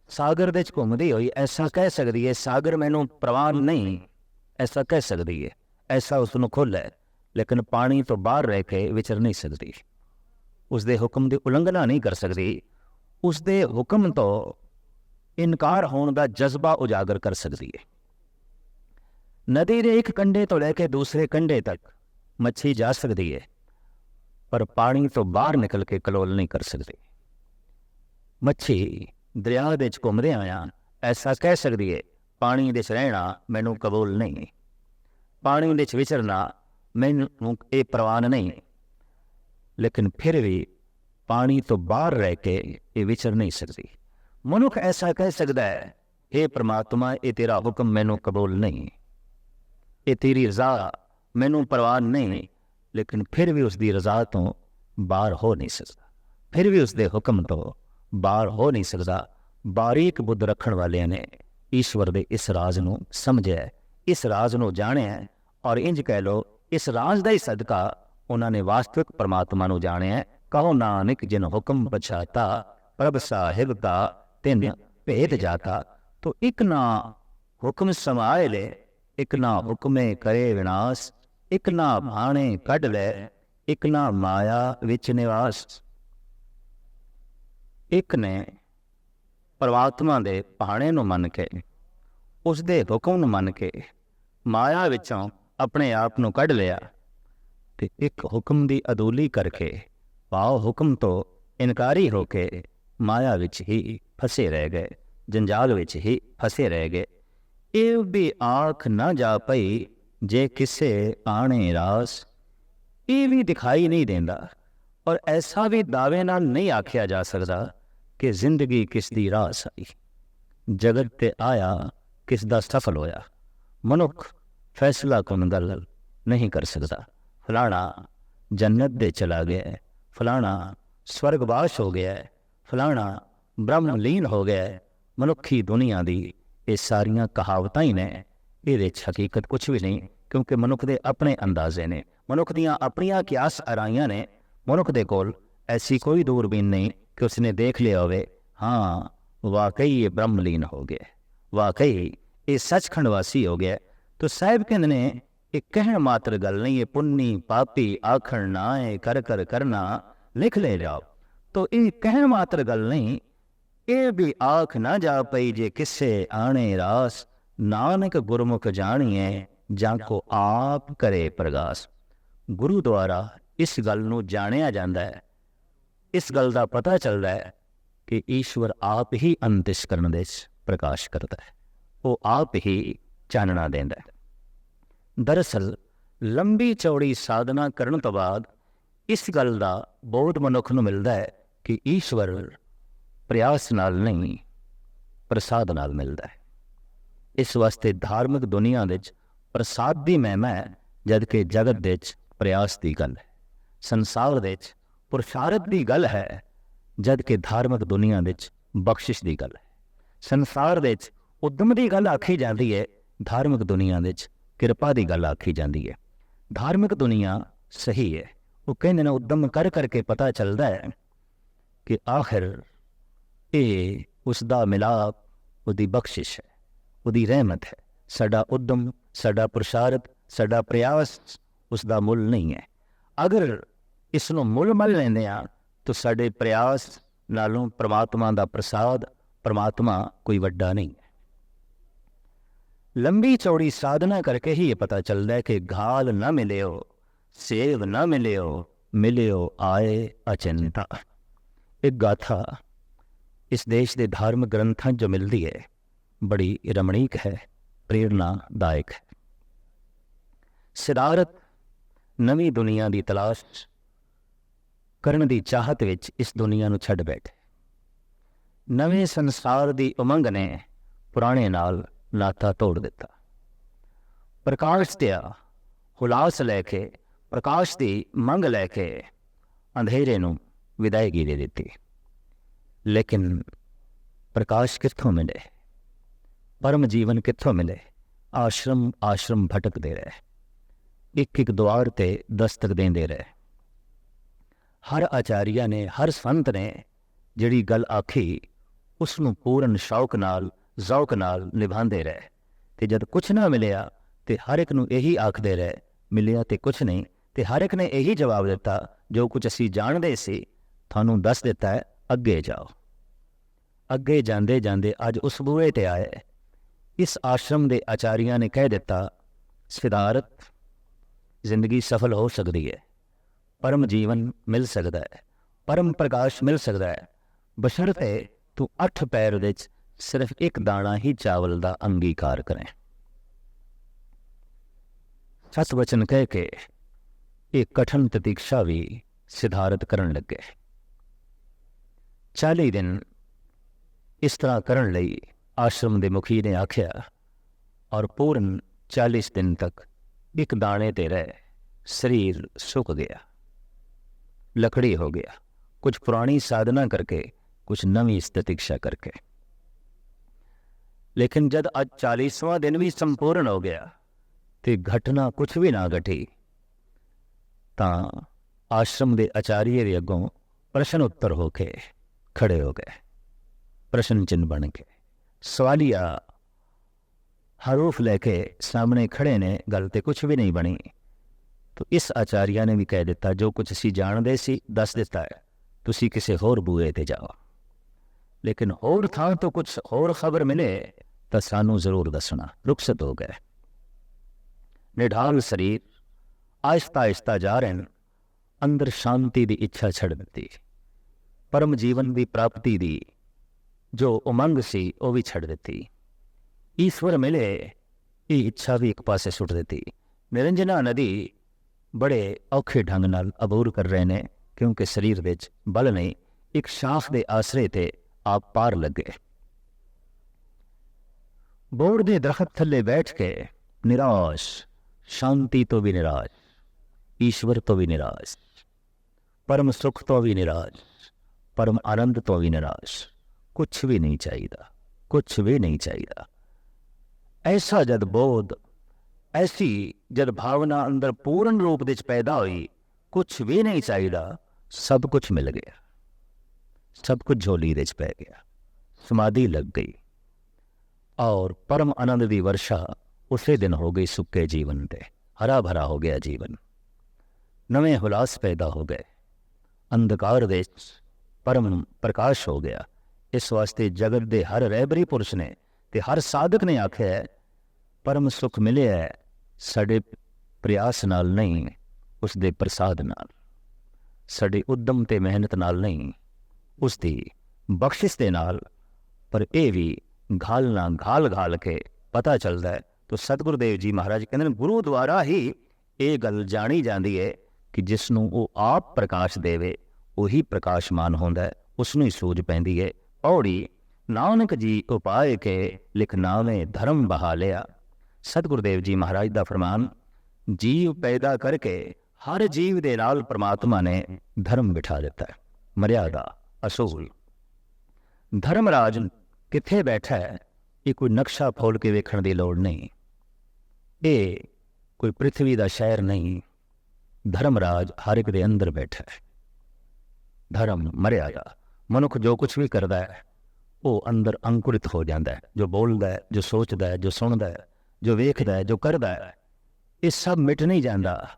ਸਾਗਰ ਦੇ ਵਿੱਚ ਘੁੰਮਦੀ ਹੋਈ ਐਸਾ ਕਹਿ ਸਕਦੀ ਹੈ, ਸਾਗਰ ਮੈਨੂੰ ਪ੍ਰਵਾਨ ਨਹੀਂ, ਐਸਾ ਕਹਿ ਸਕਦੀ ਹੈ। ਐਸਾ ਉਸ ਨੂੰ ਖੁੱਲ੍ਹ ਹੈ, ਲੇਕਿਨ ਪਾਣੀ ਤੋਂ ਬਾਹਰ ਰਹਿ ਕੇ ਵਿਚਰ ਨਹੀਂ ਸਕਦੀ। ਉਸ ਦੇ ਹੁਕਮ ਦੀ ਉਲੰਘਣਾ ਨਹੀਂ ਕਰ ਸਕਦੀ। ਉਸ ਦੇ ਹੁਕਮ ਤੋਂ ਇਨਕਾਰ ਹੋਣ ਦਾ ਜਜ਼ਬਾ ਉਜਾਗਰ ਕਰ ਸਕਦੀ ਹੈ। ਨਦੀ ਦੇ ਇੱਕ ਕੰਢੇ ਤੋਂ ਲੈ ਕੇ ਦੂਸਰੇ ਕੰਢੇ ਤੱਕ ਮੱਛੀ ਜਾ ਸਕਦੀ ਹੈ, ਪਰ ਪਾਣੀ ਤੋਂ ਬਾਹਰ ਨਿਕਲ ਕੇ ਕਲੋਲ ਨਹੀਂ ਕਰ ਸਕਦੀ। ਮੱਛੀ ਦਰਿਆ ਵਿੱਚ ਘੁੰਮਦੇ ਆਇਆ ਐਸਾ ਕਹਿ ਸਕਦੀ ਹੈ, ਪਾਣੀ ਦੇ ਵਿੱਚ ਰਹਿਣਾ ਮੈਨੂੰ ਕਬੂਲ ਨਹੀਂ ਪਾਣੀ ਦੇ ਵਿੱਚ ਵਿਚਰਨਾ, ਮੈਨੂੰ ਇਹ ਪ੍ਰਵਾਨ ਨਹੀਂ। ਲੇਕਿਨ ਫਿਰ ਵੀ ਪਾਣੀ ਤੋਂ ਬਾਹਰ ਰਹਿ ਕੇ ਇਹ ਵਿਚਰ ਨਹੀਂ ਸਕਦੀ। ਮਨੁੱਖ ਐਸਾ ਕਹਿ ਸਕਦਾ ਹੈ हे ਪ੍ਰਮਾਤਮਾ, ਇਹ ਤੇਰਾ ਹੁਕਮ ਮੈਨੂੰ ਕਬੂਲ ਨਹੀਂ। ਇਹ ਤੇਰੀ ਰਜ਼ਾ ਮੈਨੂੰ ਪ੍ਰਵਾਨ ਨਹੀਂ। ਲੇਕਿਨ ਫਿਰ ਵੀ ਉਸ ਦੀ ਰਜ਼ਾ ਤੋਂ ਬਾਹਰ ਹੋ ਨਹੀਂ ਸਕਦਾ। ਫਿਰ ਵੀ ਉਸ ਦੇ ਹੁਕਮ ਤੋਂ ਬਾਹਰ ਹੋ ਨਹੀਂ ਸਕਦਾ। ਬਾਰੀਕ ਬੁੱਧ ਰੱਖਣ ਵਾਲਿਆਂ ਨੇ ਈਸ਼ਵਰ ਦੇ ਇਸ ਰਾਜ਼ ਨੂੰ ਸਮਝਿਆ ਇਸ ਰਾਜ਼ ਨੂੰ ਜਾਣਿਆ ਔਰ ਇੰਜ ਕਹਿ ਲੋ ਇਸ ਰਾਜ਼ ਦਾ ਹੀ ਸਦਕਾ ਉਹਨਾਂ ਨੇ ਵਾਸਤਵਿਕ ਪਰਮਾਤਮਾ ਨੂੰ ਜਾਣਿਆ ਕਹੋ ਨਾਨਕ, ਜਿਨ ਹੁਕਮ ਪਛਾਤਾ, ਪ੍ਰਭ ਸਾਹਿਬ ਦਾ ਤਿੰਨ ਭੇਦ ਜਾਤਾ। ਤੋ ਇੱਕ ਨਾ ਹੁਕਮ ਸਮਾਏ ਲੈ, ਇੱਕ ਨਾ ਹੁਕਮੇ ਕਰੇ ਵਿਨਾਸ਼, ਇੱਕ ਨਾ ਭਾਣੇ ਕੱਢ ਲੈ, ਇੱਕ ਨਾ ਮਾਇਆ ਵਿੱਚ ਨਿਵਾਸ। ਇੱਕ ਨੇ ਪਰਮਾਤਮਾ ਦੇ ਭਾਣੇ ਨੂੰ ਮੰਨ ਕੇ ਉਸ ਦੇ ਹੁਕਮ ਨੂੰ ਮੰਨ ਕੇ ਮਾਇਆ ਵਿੱਚੋਂ ਆਪਣੇ ਆਪ ਨੂੰ ਕੱਢ ਲਿਆ ਤੇ ਇੱਕ ਹੁਕਮ ਦੀ ਅਦੂਲੀ ਕਰਕੇ ਪਾਉ ਹੁਕਮ ਤੋਂ ਇਨਕਾਰੀ ਹੋ ਕੇ ਮਾਇਆ ਵਿੱਚ ਹੀ ਫਸੇ ਰਹਿ ਗਏ, ਜੰਜਾਲ ਵਿੱਚ ਹੀ ਫਸੇ ਰਹਿ ਗਏ। ਇਹ ਵੀ ਆਖ ਨਾ ਜਾ ਪਈ ਜੇ ਕਿਸੇ ਆਣੇ ਰਾਸ, ਇਹ ਵੀ ਦਿਖਾਈ ਨਹੀਂ ਦਿੰਦਾ ਔਰ ਐਸਾ ਵੀ ਦਾਅਵੇ ਨਾਲ ਨਹੀਂ ਆਖਿਆ ਜਾ ਸਕਦਾ ਕਿ ਜ਼ਿੰਦਗੀ ਕਿਸ ਦੀ ਰਾਸ ਆਈ। ਜਗਤ ਤੇ ਆਇਆ ਕਿਸ ਦਾ ਸਫਲ ਹੋਇਆ। ਮਨੁੱਖ ਫੈਸਲਾ ਕੋਨ ਗੱਲ ਨਹੀਂ ਕਰ ਸਕਦਾ। ਫਲਾਣਾ ਜੰਨਤ ਦੇ ਚਲਾ ਗਿਆ ਫਲਾਣਾ ਸਵਰਗਵਾਸ ਹੋ ਗਿਆ ਫਲਾਣਾ ਬ੍ਰਹਮ ਲੀਨ ਹੋ ਗਿਆ ਮਨੁੱਖੀ ਦੁਨੀਆ ਦੀ ਇਹ ਸਾਰੀਆਂ ਕਹਾਵਤਾਂ ਹੀ ਨੇ। ਇਹਦੇ 'ਚ ਹਕੀਕਤ ਕੁਝ ਵੀ ਨਹੀਂ, ਕਿਉਂਕਿ ਮਨੁੱਖ ਦੇ ਆਪਣੇ ਅੰਦਾਜ਼ੇ ਨੇ। ਮਨੁੱਖ ਦੀਆਂ ਆਪਣੀਆਂ ਕਿਆਸ ਅਰਾਈਆਂ ਨੇ। ਮਨੁੱਖ ਦੇ ਕੋਲ ਐਸੀ ਕੋਈ ਦੂਰਬੀਨ ਨਹੀਂ ਕਿ ਉਸਨੇ ਦੇਖ ਲਿਆ ਹੋਵੇ, ਹਾਂ, ਵਾਕਈ ਇਹ ਬ੍ਰਹਮਲੀਨ ਹੋ ਗਿਆ ਵਾਕਈ ਇਹ ਸੱਚਖੰਡ ਵਾਸੀ ਹੋ ਗਿਆ ਤੋ ਸਾਹਿਬ ਕਹਿੰਦੇ ਨੇ ਇਹ ਕਹਿਣ ਮਾਤਰ ਗੱਲ ਨਹੀਂ, ਇਹ ਪੁੰਨੀ ਪਾਪੀ ਆਖਣ ਨਾ ਹੈ ਕਰ ਕਰ ਕਰਨਾ, ਲਿਖ ਲੈ ਜਾਓ। ਤੋ ਇਹ ਕਹਿਣ ਮਾਤਰ ਗੱਲ ਨਹੀਂ, ਇਹ ਵੀ ਆਖ ਨਾ ਜਾ ਪਈ ਜੇ ਕਿਸੇ ਆਣੇ ਰਾਸ, ਨਾਨਕ ਗੁਰਮੁਖ ਜਾਣੀਏ ਜਾਂ ਕੋ ਆਪ ਕਰੇ ਪ੍ਰਗਾਸ। ਗੁਰੂ ਦੁਆਰਾ ਇਸ ਗੱਲ ਨੂੰ ਜਾਣਿਆ ਜਾਂਦਾ ਹੈ। ਇਸ ਗੱਲ ਦਾ ਪਤਾ ਚੱਲਦਾ ਹੈ ਕਿ ਈਸ਼ਵਰ ਆਪ ਹੀ ਅੰਤਿਸ਼ ਕਰਨ ਦੇ ਪ੍ਰਕਾਸ਼ ਕਰਦਾ ਹੈ। ਉਹ ਆਪ ਹੀ ਚਾਨਣਾ ਦਿੰਦਾ ਹੈ। ਦਰਅਸਲ, ਲੰਬੀ ਚੌੜੀ ਸਾਧਨਾ ਕਰਨ ਤੋਂ ਬਾਅਦ ਇਸ ਗੱਲ ਦਾ ਬਹੁਤ ਮਨੁੱਖ ਨੂੰ ਮਿਲਦਾ ਹੈ ਕਿ ਈਸ਼ਵਰ ਪ੍ਰਯਾਸ ਨਾਲ ਨਹੀਂ, ਪ੍ਰਸਾਦ ਨਾਲ ਮਿਲਦਾ ਹੈ। ਇਸ ਵਾਸਤੇ ਧਾਰਮਿਕ ਦੁਨੀਆ ਵਿੱਚ ਪ੍ਰਸਾਦ ਦੀ ਮਹਿਮਾ ਹੈ ਜਦ ਕਿ ਜਗਤ ਵਿੱਚ ਪ੍ਰਯਾਸ ਦੀ ਗੱਲ ਹੈ। ਸੰਸਾਰ ਵਿੱਚ ਪੁਰਸ਼ਾਰਥ ਦੀ ਗੱਲ ਹੈ ਜਦ ਕਿ ਧਾਰਮਿਕ ਦੁਨੀਆ ਵਿੱਚ ਬਖਸ਼ਿਸ਼ ਦੀ ਗੱਲ ਹੈ। ਸੰਸਾਰ ਵਿੱਚ ਉਦਮ ਦੀ ਗੱਲ ਆਖੀ ਜਾਂਦੀ ਹੈ ਧਾਰਮਿਕ ਦੁਨੀਆ ਵਿੱਚ ਕਿਰਪਾ ਦੀ ਗੱਲ ਆਖੀ ਜਾਂਦੀ ਹੈ। ਧਾਰਮਿਕ ਦੁਨੀਆ ਸਹੀ ਹੈ। ਉਹ ਕਹਿੰਦੇ ਨੇ ਉਦਮ ਕਰ ਕਰਕੇ ਪਤਾ ਚੱਲਦਾ ਹੈ ਕਿ ਆਖਿਰ ਇਹ ਉਸ ਦਾ ਮਿਲਾਪ, ਉਹਦੀ ਬਖਸ਼ਿਸ਼ ਹੈ, ਉਹਦੀ ਰਹਿਮਤ ਹੈ। ਸਾਡਾ ਉਦਮ, ਸਾਡਾ ਪ੍ਰਸ਼ਾਰਤ, ਸਾਡਾ ਪ੍ਰਯਾਸ ਉਸ ਦਾ ਮੁੱਲ ਨਹੀਂ ਹੈ। ਅਗਰ ਇਸ ਨੂੰ ਮੁੱਲ ਮੰਨ ਲੈਂਦੇ ਆ ਤਾਂ ਸਾਡੇ ਪ੍ਰਯਾਸ ਨਾਲੋਂ ਪ੍ਰਮਾਤਮਾ ਦਾ ਪ੍ਰਸਾਦ, ਪ੍ਰਮਾਤਮਾ ਕੋਈ ਵੱਡਾ ਨਹੀਂ ਹੈ। ਲੰਬੀ ਚੌੜੀ ਸਾਧਨਾ ਕਰਕੇ ਹੀ ਇਹ ਪਤਾ ਚੱਲਦਾ ਹੈ ਕਿ ਘਾਲ ਨਾ ਮਿਲਿਓ ਸੇਵ ਨਾ ਮਿਲਿਓ ਮਿਲਿਓ ਆਏ ਅਚਿੰਤਾ। ਇੱਕ ਗਾਥਾ ਇਸ ਦੇਸ਼ ਦੇ ਧਾਰਮਿਕ ਗ੍ਰੰਥਾਂ 'ਚ ਮਿਲਦੀ ਹੈ। ਬੜੀ ਰਮਣੀਕ ਹੈ ਪ੍ਰੇਰਨਾਦਾਇਕ ਹੈ। ਸਿਦਾਰਤ ਨਵੀਂ ਦੁਨੀਆ ਦੀ ਤਲਾਸ਼ ਕਰਨ ਦੀ ਚਾਹਤ ਵਿੱਚ ਇਸ ਦੁਨੀਆ ਨੂੰ ਛੱਡ ਬੈਠੇ। ਨਵੇਂ ਸੰਸਾਰ ਦੀ ਉਮੰਗ ਨੇ ਪੁਰਾਣੇ ਨਾਲ ਨਾਤਾ ਤੋੜ ਦਿੱਤਾ। ਪ੍ਰਕਾਸ਼ ਤੇ ਹੁਲਾਸ ਲੈ ਕੇ, ਪ੍ਰਕਾਸ਼ ਦੀ ਮੰਗ ਲੈ ਕੇ ਅੰਧੇਰੇ ਨੂੰ ਵਿਦਾਇਗੀ ਦੇ ਦਿੱਤੀ। ਲੇਕਿਨ ਪ੍ਰਕਾਸ਼ ਕਿੱਥੋਂ ਮਿਲੇ? ਪਰਮ ਜੀਵਨ ਕਿੱਥੋਂ ਮਿਲੇ? ਆਸ਼ਰਮ ਆਸ਼ਰਮ ਭਟਕਦੇ ਰਹੇ। ਇੱਕ ਇੱਕ ਦੁਆਰ ਤੇ ਦਸਤਕ ਦੇਂਦੇ ਰਹੇ। ਹਰ ਆਚਾਰੀਆ ਨੇ, ਹਰ ਸੰਤ ਨੇ ਜਿਹੜੀ ਗੱਲ ਆਖੀ ਉਸ ਨੂੰ ਪੂਰਨ ਸ਼ੌਕ ਨਾਲ ਜ਼ੌਕ ਨਾਲ ਨਿਭਾਉਂਦੇ ਰਹੇ ਤੇ ਜਦ ਕੁਝ ਨਾ ਮਿਲਿਆ ਤੇ ਹਰ ਇੱਕ ਨੂੰ ਇਹੀ ਆਖਦੇ ਰਹੇ, ਮਿਲਿਆ ਤੇ ਕੁਝ ਨਹੀਂ ਤੇ ਹਰ ਇੱਕ ਨੇ ਇਹੀ ਜਵਾਬ ਦਿੱਤਾ, ਜੋ ਕੁਝ ਅਸੀਂ ਜਾਣਦੇ ਸੀ, ਤੁਹਾਨੂੰ ਦੱਸ ਦਿੱਤਾ ਹੈ, ਅੱਗੇ ਜਾਓ। ਅੱਗੇ ਜਾਂਦੇ ਜਾਂਦੇ ਅੱਜ ਉਸ ਬੂਹੇ ਤੇ ਆਏ। ਇਸ ਆਸ਼ਰਮ ਦੇ ਆਚਾਰੀਆਂ ਨੇ ਕਹਿ ਦਿੱਤਾ ਸਿਦਾਰਤ ਜ਼ਿੰਦਗੀ ਸਫਲ ਹੋ ਸਕਦੀ ਹੈ। ਪਰਮ ਜੀਵਨ ਮਿਲ ਸਕਦਾ ਹੈ, ਪਰਮ ਪ੍ਰਕਾਸ਼ ਮਿਲ ਸਕਦਾ ਹੈ। ਬਸ਼ਰਤੇ ਤੂੰ ਅੱਠ ਪੈਰ ਵਿੱਚ ਸਿਰਫ ਇੱਕ ਦਾਣਾ ਹੀ ਚਾਵਲ ਦਾ ਅੰਗੀਕਾਰ ਕਰੇ। ਸਤ ਵਚਨ ਕਹਿ ਕੇ ਇਹ ਕਠਨ ਪ੍ਰਤੀਕਸ਼ਾ ਵੀ ਸਿਧਾਰਤ ਕਰਨ ਲੱਗੇ। 40 ਦਿਨ ਇਸ ਤਰ੍ਹਾਂ ਕਰਨ ਲਈ ਆਸ਼ਰਮ ਦੇ ਮੁਖੀ ਨੇ ਆਖਿਆ, ਔਰ ਪੂਰਨ 40 ਦਿਨ ਤੱਕ ਇੱਕ ਦਾਣੇ ਤੇ ਰਹਿ ਸਰੀਰ ਸੁੱਕ ਗਿਆ। ਲਕੜੀ ਹੋ ਗਿਆ। ਕੁਝ ਪੁਰਾਣੀ ਸਾਧਨਾ ਕਰਕੇ, ਕੁਝ ਨਵੀਂ ਸਤਿਕਸ਼ਾ ਕਰਕੇ। ਲੇਕਿਨ ਜਦ ਅੱਜ 40ਵਾਂ ਦਿਨ ਵੀ ਸੰਪੂਰਨ ਹੋ ਗਿਆ ਤੇ ਘਟਨਾ ਕੁਝ ਵੀ ਨਾ ਘਟੀ, ਤਾਂ ਆਸ਼ਰਮ ਦੇ ਆਚਾਰੀਏ ਦੇ ਅੱਗੋਂ ਪ੍ਰਸ਼ਨ ਉੱਤਰ ਹੋ ਕੇ ਖੜੇ ਹੋ ਗਏ। ਪ੍ਰਸ਼ਨ ਚਿੰਨ ਬਣ ਕੇ ਸਵਾਲੀਆ ਹਰੂਫ ਲੈ ਕੇ ਸਾਹਮਣੇ ਖੜੇ ਨੇ, ਗੱਲ ਤੇ ਕੁਝ ਵੀ ਨਹੀਂ ਬਣੀ। ਤਾਂ ਇਸ ਆਚਾਰੀਆ ਨੇ ਵੀ ਕਹਿ ਦਿੱਤਾ, ਜੋ ਕੁਝ ਅਸੀਂ ਜਾਣਦੇ ਸੀ, ਦੱਸ ਦਿੱਤਾ ਹੈ, ਤੁਸੀਂ ਕਿਸੇ ਹੋਰ ਬੂਏ ਤੇ ਜਾਓ। ਲੇਕਿਨ ਹੋਰ ਥਾਂ ਤੋਂ ਕੁਝ ਹੋਰ ਖਬਰ ਮਿਲੇ ਤਾਂ ਸਾਨੂੰ ਜ਼ਰੂਰ ਦੱਸਣਾ। ਰੁਖਸਤ ਹੋ ਗਏ। ਨਿਢਾਲ ਸਰੀਰ ਆਇਸਤਾ ਆਹਿਸਤਾ ਜਾ ਰਹੇ ਅੰਦਰ ਸ਼ਾਂਤੀ ਦੀ ਇੱਛਾ ਛੱਡ ਦਿੱਤੀ। ਪਰਮ ਜੀਵਨ ਦੀ ਪ੍ਰਾਪਤੀ ਦੀ ਜੋ ਉਮੰਗ ਸੀ, ਉਹ ਵੀ ਛੱਡ ਦਿੱਤੀ। ਈਸ਼ਵਰ ਮਿਲੇ, ਇਹ ਇੱਛਾ ਵੀ ਇੱਕ ਪਾਸੇ ਸੁੱਟ ਦਿੱਤੀ। ਨਿਰੰਜਨਾ ਨਦੀ ਬੜੇ ਔਖੇ ਢੰਗ ਨਾਲ ਅਬੂਰ ਕਰ ਰਹੇ ਨੇ, ਕਿਉਂਕਿ ਸਰੀਰ ਵਿੱਚ ਬਲ ਨਹੀਂ, ਇੱਕ ਸ਼ਾਖ ਦੇ ਆਸਰੇ ਤੇ ਆਪ ਪਾਰ ਲੱਗੇ। ਬੋੜ ਦੇ ਦਰਖਤ ਥੱਲੇ ਬੈਠ ਕੇ ਨਿਰਾਸ਼ ਸ਼ਾਂਤੀ ਤੋਂ ਵੀ ਨਿਰਾਸ਼ ਈਸ਼ਵਰ ਤੋਂ ਵੀ ਨਿਰਾਸ਼ ਪਰਮ ਸੁਖ ਤੋਂ ਵੀ ਨਿਰਾਸ਼ ਪਰਮ ਆਨੰਦ ਤੋਂ ਵੀ ਨਿਰਾਸ਼ ਕੁਝ ਵੀ ਨਹੀਂ ਚਾਹੀਦਾ ਕੁਝ ਵੀ ਨਹੀਂ ਚਾਹੀਦਾ ਐਸਾ ਜਦ ਬੋਧ ਐਸੀ ਜਦ ਭਾਵਨਾ ਅੰਦਰ ਪੂਰਨ ਰੂਪ ਵਿੱਚ ਪੈਦਾ ਹੋਈ ਕੁਝ ਵੀ ਨਹੀਂ ਚਾਹੀਦਾ ਸਭ ਕੁਝ ਮਿਲ ਗਿਆ ਸਭ ਕੁਝ ਝੋਲੀ ਵਿੱਚ ਪੈ ਗਿਆ ਸਮਾਧੀ ਲੱਗ ਗਈ ਔਰ ਪਰਮ ਆਨੰਦ ਦੀ ਵਰਸ਼ਾ ਉਸੇ ਦਿਨ ਹੋ ਗਈ ਸੁੱਕੇ ਜੀਵਨ ਤੇ ਹਰਾ ਭਰਾ ਹੋ ਗਿਆ ਜੀਵਨ ਨਵੇਂ ਹੁਲਾਸ ਪੈਦਾ ਹੋ ਗਏ ਅੰਧਕਾਰ ਦੇ ਪਰਮ ਪ੍ਰਕਾਸ਼ ਹੋ ਗਿਆ ਇਸ ਵਾਸਤੇ ਜਗਤ ਦੇ ਹਰ ਰਹਿਬਰੀ ਪੁਰਸ਼ ਨੇ ਤੇ ਹਰ ਸਾਧਕ ਨੇ ਆਖਿਆ ਪਰਮ ਸੁਖ ਮਿਲਿਆ ਸਾਡੇ ਪ੍ਰਯਾਸ ਨਾਲ ਨਹੀਂ ਉਸ ਦੇ ਪ੍ਰਸਾਦ ਨਾਲ ਸਾਡੇ ਉਦਮ ਤੇ ਮਿਹਨਤ ਨਾਲ ਨਹੀਂ ਉਸ ਦੀ ਬਖਸ਼ਿਸ਼ ਦੇ ਨਾਲ ਪਰ ਇਹ ਵੀ ਘਾਲ ਨਾ ਘਾਲ ਘਾਲ ਕੇ ਪਤਾ ਚੱਲਦਾ ਹੈ ਤੋ ਸਤਿਗੁਰਦੇਵ ਜੀ ਮਹਾਰਾਜ ਕਹਿੰਦੇ ਨੇ ਗੁਰੂ ਦੁਆਰਾ ਹੀ ਇਹ ਗੱਲ ਜਾਣੀ ਜਾਂਦੀ ਹੈ ਕਿ ਜਿਸ ਨੂੰ ਉਹ ਆਪ ਪ੍ਰਕਾਸ਼ ਦੇਵੇ ਉਹੀ ਪ੍ਰਕਾਸ਼ਮਾਨ ਹੁੰਦਾ ਹੈ ਉਸ ਨੂੰ ਹੀ ਸੂਝ ਪੈਂਦੀ ਹੈ ਪੌੜੀ ਨਾਨਕ ਜੀ ਉਪਾਏ ਕੇ ਲਿਖਨਾਵੇਂ ਧਰਮ ਬਹਾ ਲਿਆ ਸਤਿਗੁਰਦੇਵ ਜੀ ਮਹਾਰਾਜ ਦਾ ਫਰਮਾਨ ਜੀਵ ਪੈਦਾ ਕਰਕੇ ਹਰ ਜੀਵ ਦੇ ਨਾਲ ਪ੍ਰਮਾਤਮਾ ਨੇ ਧਰਮ ਬਿਠਾ ਦਿੱਤਾ ਹੈ ਮਰਿਆਦਾ ਅਸੂਲ ਧਰਮ ਰਾਜ ਕਿੱਥੇ ਬੈਠਾ ਹੈ, ਇਹ ਕੋਈ ਨਕਸ਼ਾ ਫੋਲ ਕੇ ਵੇਖਣ ਦੀ ਲੋੜ ਨਹੀਂ। ਇਹ ਕੋਈ ਪ੍ਰithvi ਦਾ ਸ਼ਹਿਰ ਨਹੀਂ, ਧਰਮਰਾਜ ਹਰ ਇੱਕ ਦੇ ਅੰਦਰ ਬੈਠਾ ਹੈ। ਧਰਮ ਮਰਿਆਦਾ ਮਨੁੱਖ ਜੋ ਕੁਝ ਵੀ ਕਰਦਾ ਹੈ, ਉਹ ਅੰਦਰ ਅੰਕੁਰਿਤ ਹੋ ਜਾਂਦਾ ਹੈ। ਜੋ ਬੋਲਦਾ ਹੈ, ਜੋ ਸੋਚਦਾ ਹੈ, ਜੋ ਸੁਣਦਾ ਹੈ, ਜੋ ਵੇਖਦਾ ਹੈ, ਜੋ ਕਰਦਾ ਹੈ, ਇਹ ਸਭ ਮਿਟ ਨਹੀਂ ਜਾਂਦਾ।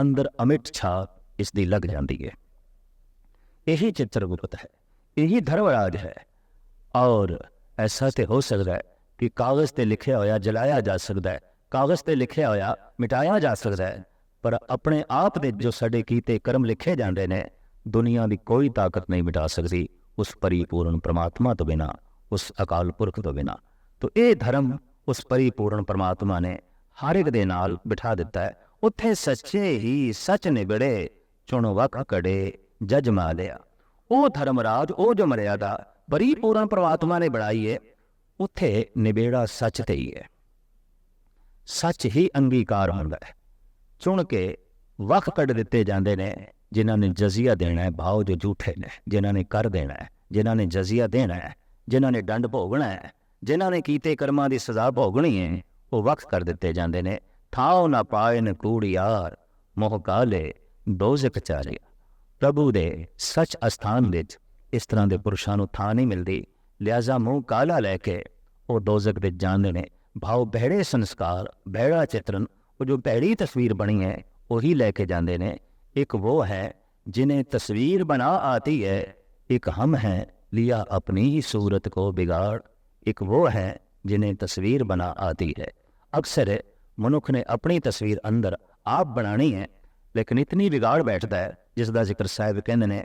ਅੰਦਰ ਅਮਿਟ ਛਾਪ ਇਸ ਦੀ ਲੱਗ ਜਾਂਦੀ ਹੈ। ਇਹੀ ਚਿੱਤਰਗੁਪਤ ਹੈ, ਇਹੀ ਧਰਮਰਾਜ ਹੈ। ਔਰ ਐਸਾ ਤੇ ਹੋ ਸਕਦਾ ਹੈ ਕਿ ਕਾਗਜ਼ ਤੇ ਲਿਖਿਆ ਹੋਇਆ ਜਲਾਇਆ ਜਾ ਸਕਦਾ ਹੈ ਕਾਗਜ਼ ਤੇ ਲਿਖਿਆ ਹੋਇਆ ਮਿਟਾਇਆ ਜਾ ਸਕਦਾ ਹੈ ਪਰ ਆਪਣੇ ਆਪ ਦੇ ਜੋ ਸਾਡੇ ਕੀਤੇ ਕਰਮ ਲਿਖੇ ਜਾਂਦੇ ਨੇ ਦੁਨੀਆ ਦੀ ਕੋਈ ਤਾਕਤ ਨਹੀਂ ਮਿਟਾ ਸਕਦੀ ਉਸ ਪਰਿਪੂਰਨ ਪ੍ਰਮਾਤਮਾ ਤੋਂ ਬਿਨਾ ਉਸ ਅਕਾਲ ਪੁਰਖ ਤੋਂ ਬਿਨਾ ਤੋ ਇਹ ਧਰਮ ਉਸ ਪਰਿਪੂਰਨ ਪ੍ਰਮਾਤਮਾ ਨੇ ਹਰ ਇੱਕ ਦੇ ਨਾਲ ਬਿਠਾ ਦਿੱਤਾ ਹੈ ਉੱਥੇ ਸੱਚੇ ਹੀ ਸੱਚ ਨਿਬੜੇ ਚੁਣ ਵਕ ਕੜੇ ਜਜ ਮਾਲਿਆ ਉਹ ਧਰਮਰਾਜ ਉਹ ਜੋ ਮਰਿਆਦਾ ਪਰਿਪੂਰਨ ਪ੍ਰਮਾਤਮਾ ਨੇ ਬਣਾਈ ਹੈ ਉੱਥੇ ਨਿਬੇੜਾ ਸੱਚ ਤੇ ਹੀ ਹੈ ਸੱਚ ਹੀ ਅੰਗੀਕਾਰ ਹੁੰਦਾ ਹੈ। ਚੁਣ ਕੇ ਵਕ ਕੱਢ ਦਿੱਤੇ ਜਾਂਦੇ ਨੇ, ਜਿਨ੍ਹਾਂ ਨੇ ਜਜ਼ੀਆ ਦੇਣਾ ਹੈ ਭਾਵ ਜੋ ਝੂਠੇ ਨੇ, ਜਿਨ੍ਹਾਂ ਨੇ ਕਰ ਦੇਣਾ ਹੈ, ਜਿਨ੍ਹਾਂ ਨੇ ਜਜ਼ੀਆ ਦੇਣਾ ਹੈ, ਜਿਨ੍ਹਾਂ ਨੇ ਦੰਡ ਭੋਗਣਾ ਹੈ, ਜਿਨ੍ਹਾਂ ਨੇ ਕੀਤੇ ਕਰਮਾਂ ਦੀ ਸਜ਼ਾ ਭੋਗਣੀ ਹੈ ਉਹ ਵਕਤ ਕਰ ਦਿੱਤੇ ਜਾਂਦੇ ਨੇ। ਥਾਉ ਨਾ ਪਾਏ ਨ ਕੂੜਿਆਰ ਮੋਹ ਕਾਲੇ ਦੋਜ਼ਖ ਚਾਰਿਆ। ਪ੍ਰਭੂ ਦੇ ਸੱਚ ਅਸਥਾਨ ਵਿੱਚ ਇਸ ਤਰ੍ਹਾਂ ਦੇ ਪੁਰਸ਼ਾਂ ਨੂੰ ਥਾਂ ਨਹੀਂ ਮਿਲਦੀ। ਲਿਆਜ਼ਾ ਮੂੰਹ ਕਾਲਾ ਲੈ ਕੇ ਉਹ ਦੋਜ਼ਖ ਵਿੱਚ ਜਾਂਦੇ ਨੇ। ਭਾਵ ਬਹਿੜੇ ਸੰਸਕਾਰ ਬਹਿੜਾ ਚਿਤਰਨ ਉਹ ਜੋ ਬਹਿੜੀ ਤਸਵੀਰ ਬਣੀ ਹੈ ਉਹੀ ਲੈ ਕੇ ਜਾਂਦੇ ਨੇ। ਇੱਕ ਉਹ ਹੈ ਜਿਨੇ ਤਸਵੀਰ ਬਣਾ ਆਤੀ ਹੈ ਇੱਕ ਹਮ ਹੈ ਲਿਆ ਆਪਣੀ ਹੀ ਸੂਰਤ ਕੋ ਬਿਗਾੜ। ਇੱਕ ਉਹ ਹੈ ਜਿਨੇ ਤਸਵੀਰ ਬਣਾ ਆਤੀ ਹੈ। ਅਕਸਰ ਮਨੁੱਖ ਨੇ ਆਪਣੀ ਤਸਵੀਰ ਅੰਦਰ ਆਪ ਬਣਾਣੀ ਹੈ ਲੇਕਿਨ ਇਤਨੀ ਵਿਗਾੜ ਬੈਠਦਾ ਹੈ ਜਿਸ ਦਾ ਜ਼ਿਕਰ ਸਾਹਿਬ ਕਹਿੰਦੇ ਨੇ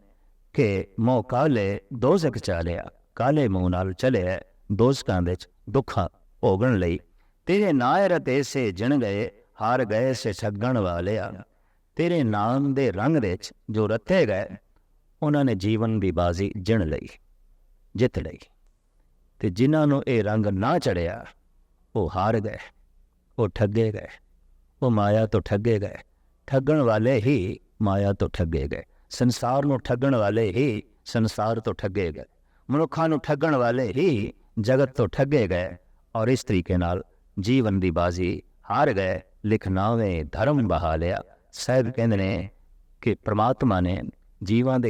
ਕਿ ਮੋਹ ਕਾਲੇ ਦੋਜ਼ਖ ਚਾਲਿਆ ਕਾਲੇ ਮੂੰਹ ਨਾਲ ਚਲੇ, ਦੋਜ਼ਕਾਂ ਵਿੱਚ ਦੁੱਖਾਂ ਭੋਗਣ ਲਈ। ਤੇਰੇ ਨਾਇਰ ਤੇ ਸੇ ਜਿਣ ਗਏ, ਹਾਰ ਗਏ ਸੇ ਛੱਗਣ ਵਾਲਿਆ ਤੇਰੇ ਨਾਮ ਦੇ ਰੰਗ ਵਿੱਚ ਜੋ ਰੱਥੇ ਗਏ, ਉਹਨਾਂ ਨੇ ਜੀਵਨ ਦੀ ਬਾਜ਼ੀ ਜਿਣ ਲਈ, ਜਿੱਤ ਲਈ। ਤੇ ਜਿਨ੍ਹਾਂ ਨੂੰ ਇਹ ਰੰਗ ਨਾ ਚੜਿਆ, ਉਹ ਹਾਰ ਗਏ, ਉਹ ਠੱਗੇ ਗਏ। ਉਹ ਮਾਇਆ ਤੋਂ ਠੱਗੇ ਗਏ। ਠੱਗਣ ਵਾਲੇ ਹੀ ਮਾਇਆ ਤੋਂ ਠੱਗੇ ਗਏ। ਸੰਸਾਰ ਨੂੰ ਠੱਗਣ ਵਾਲੇ ਹੀ ਸੰਸਾਰ ਤੋਂ ਠੱਗੇ ਗਏ। ਮਨੁੱਖਾਂ ਨੂੰ ਠੱਗਣ ਵਾਲੇ ਹੀ ਜਗਤ ਤੋਂ ਠੱਗੇ ਗਏ ਔਰ ਇਸ ਤਰੀਕੇ ਨਾਲ ਜੀਵਨ ਦੀ ਬਾਜ਼ੀ ਹਾਰ ਗਏ ਲਿਖਨਾਵੇਂ ਧਰਮ ਬਹਾ ਲਿਆ। ਸਾਹਿਬ ਕਹਿੰਦੇ ਨੇ ਕਿ ਪ੍ਰਮਾਤਮਾ ਨੇ ਜੀਵਾਂ ਦੇ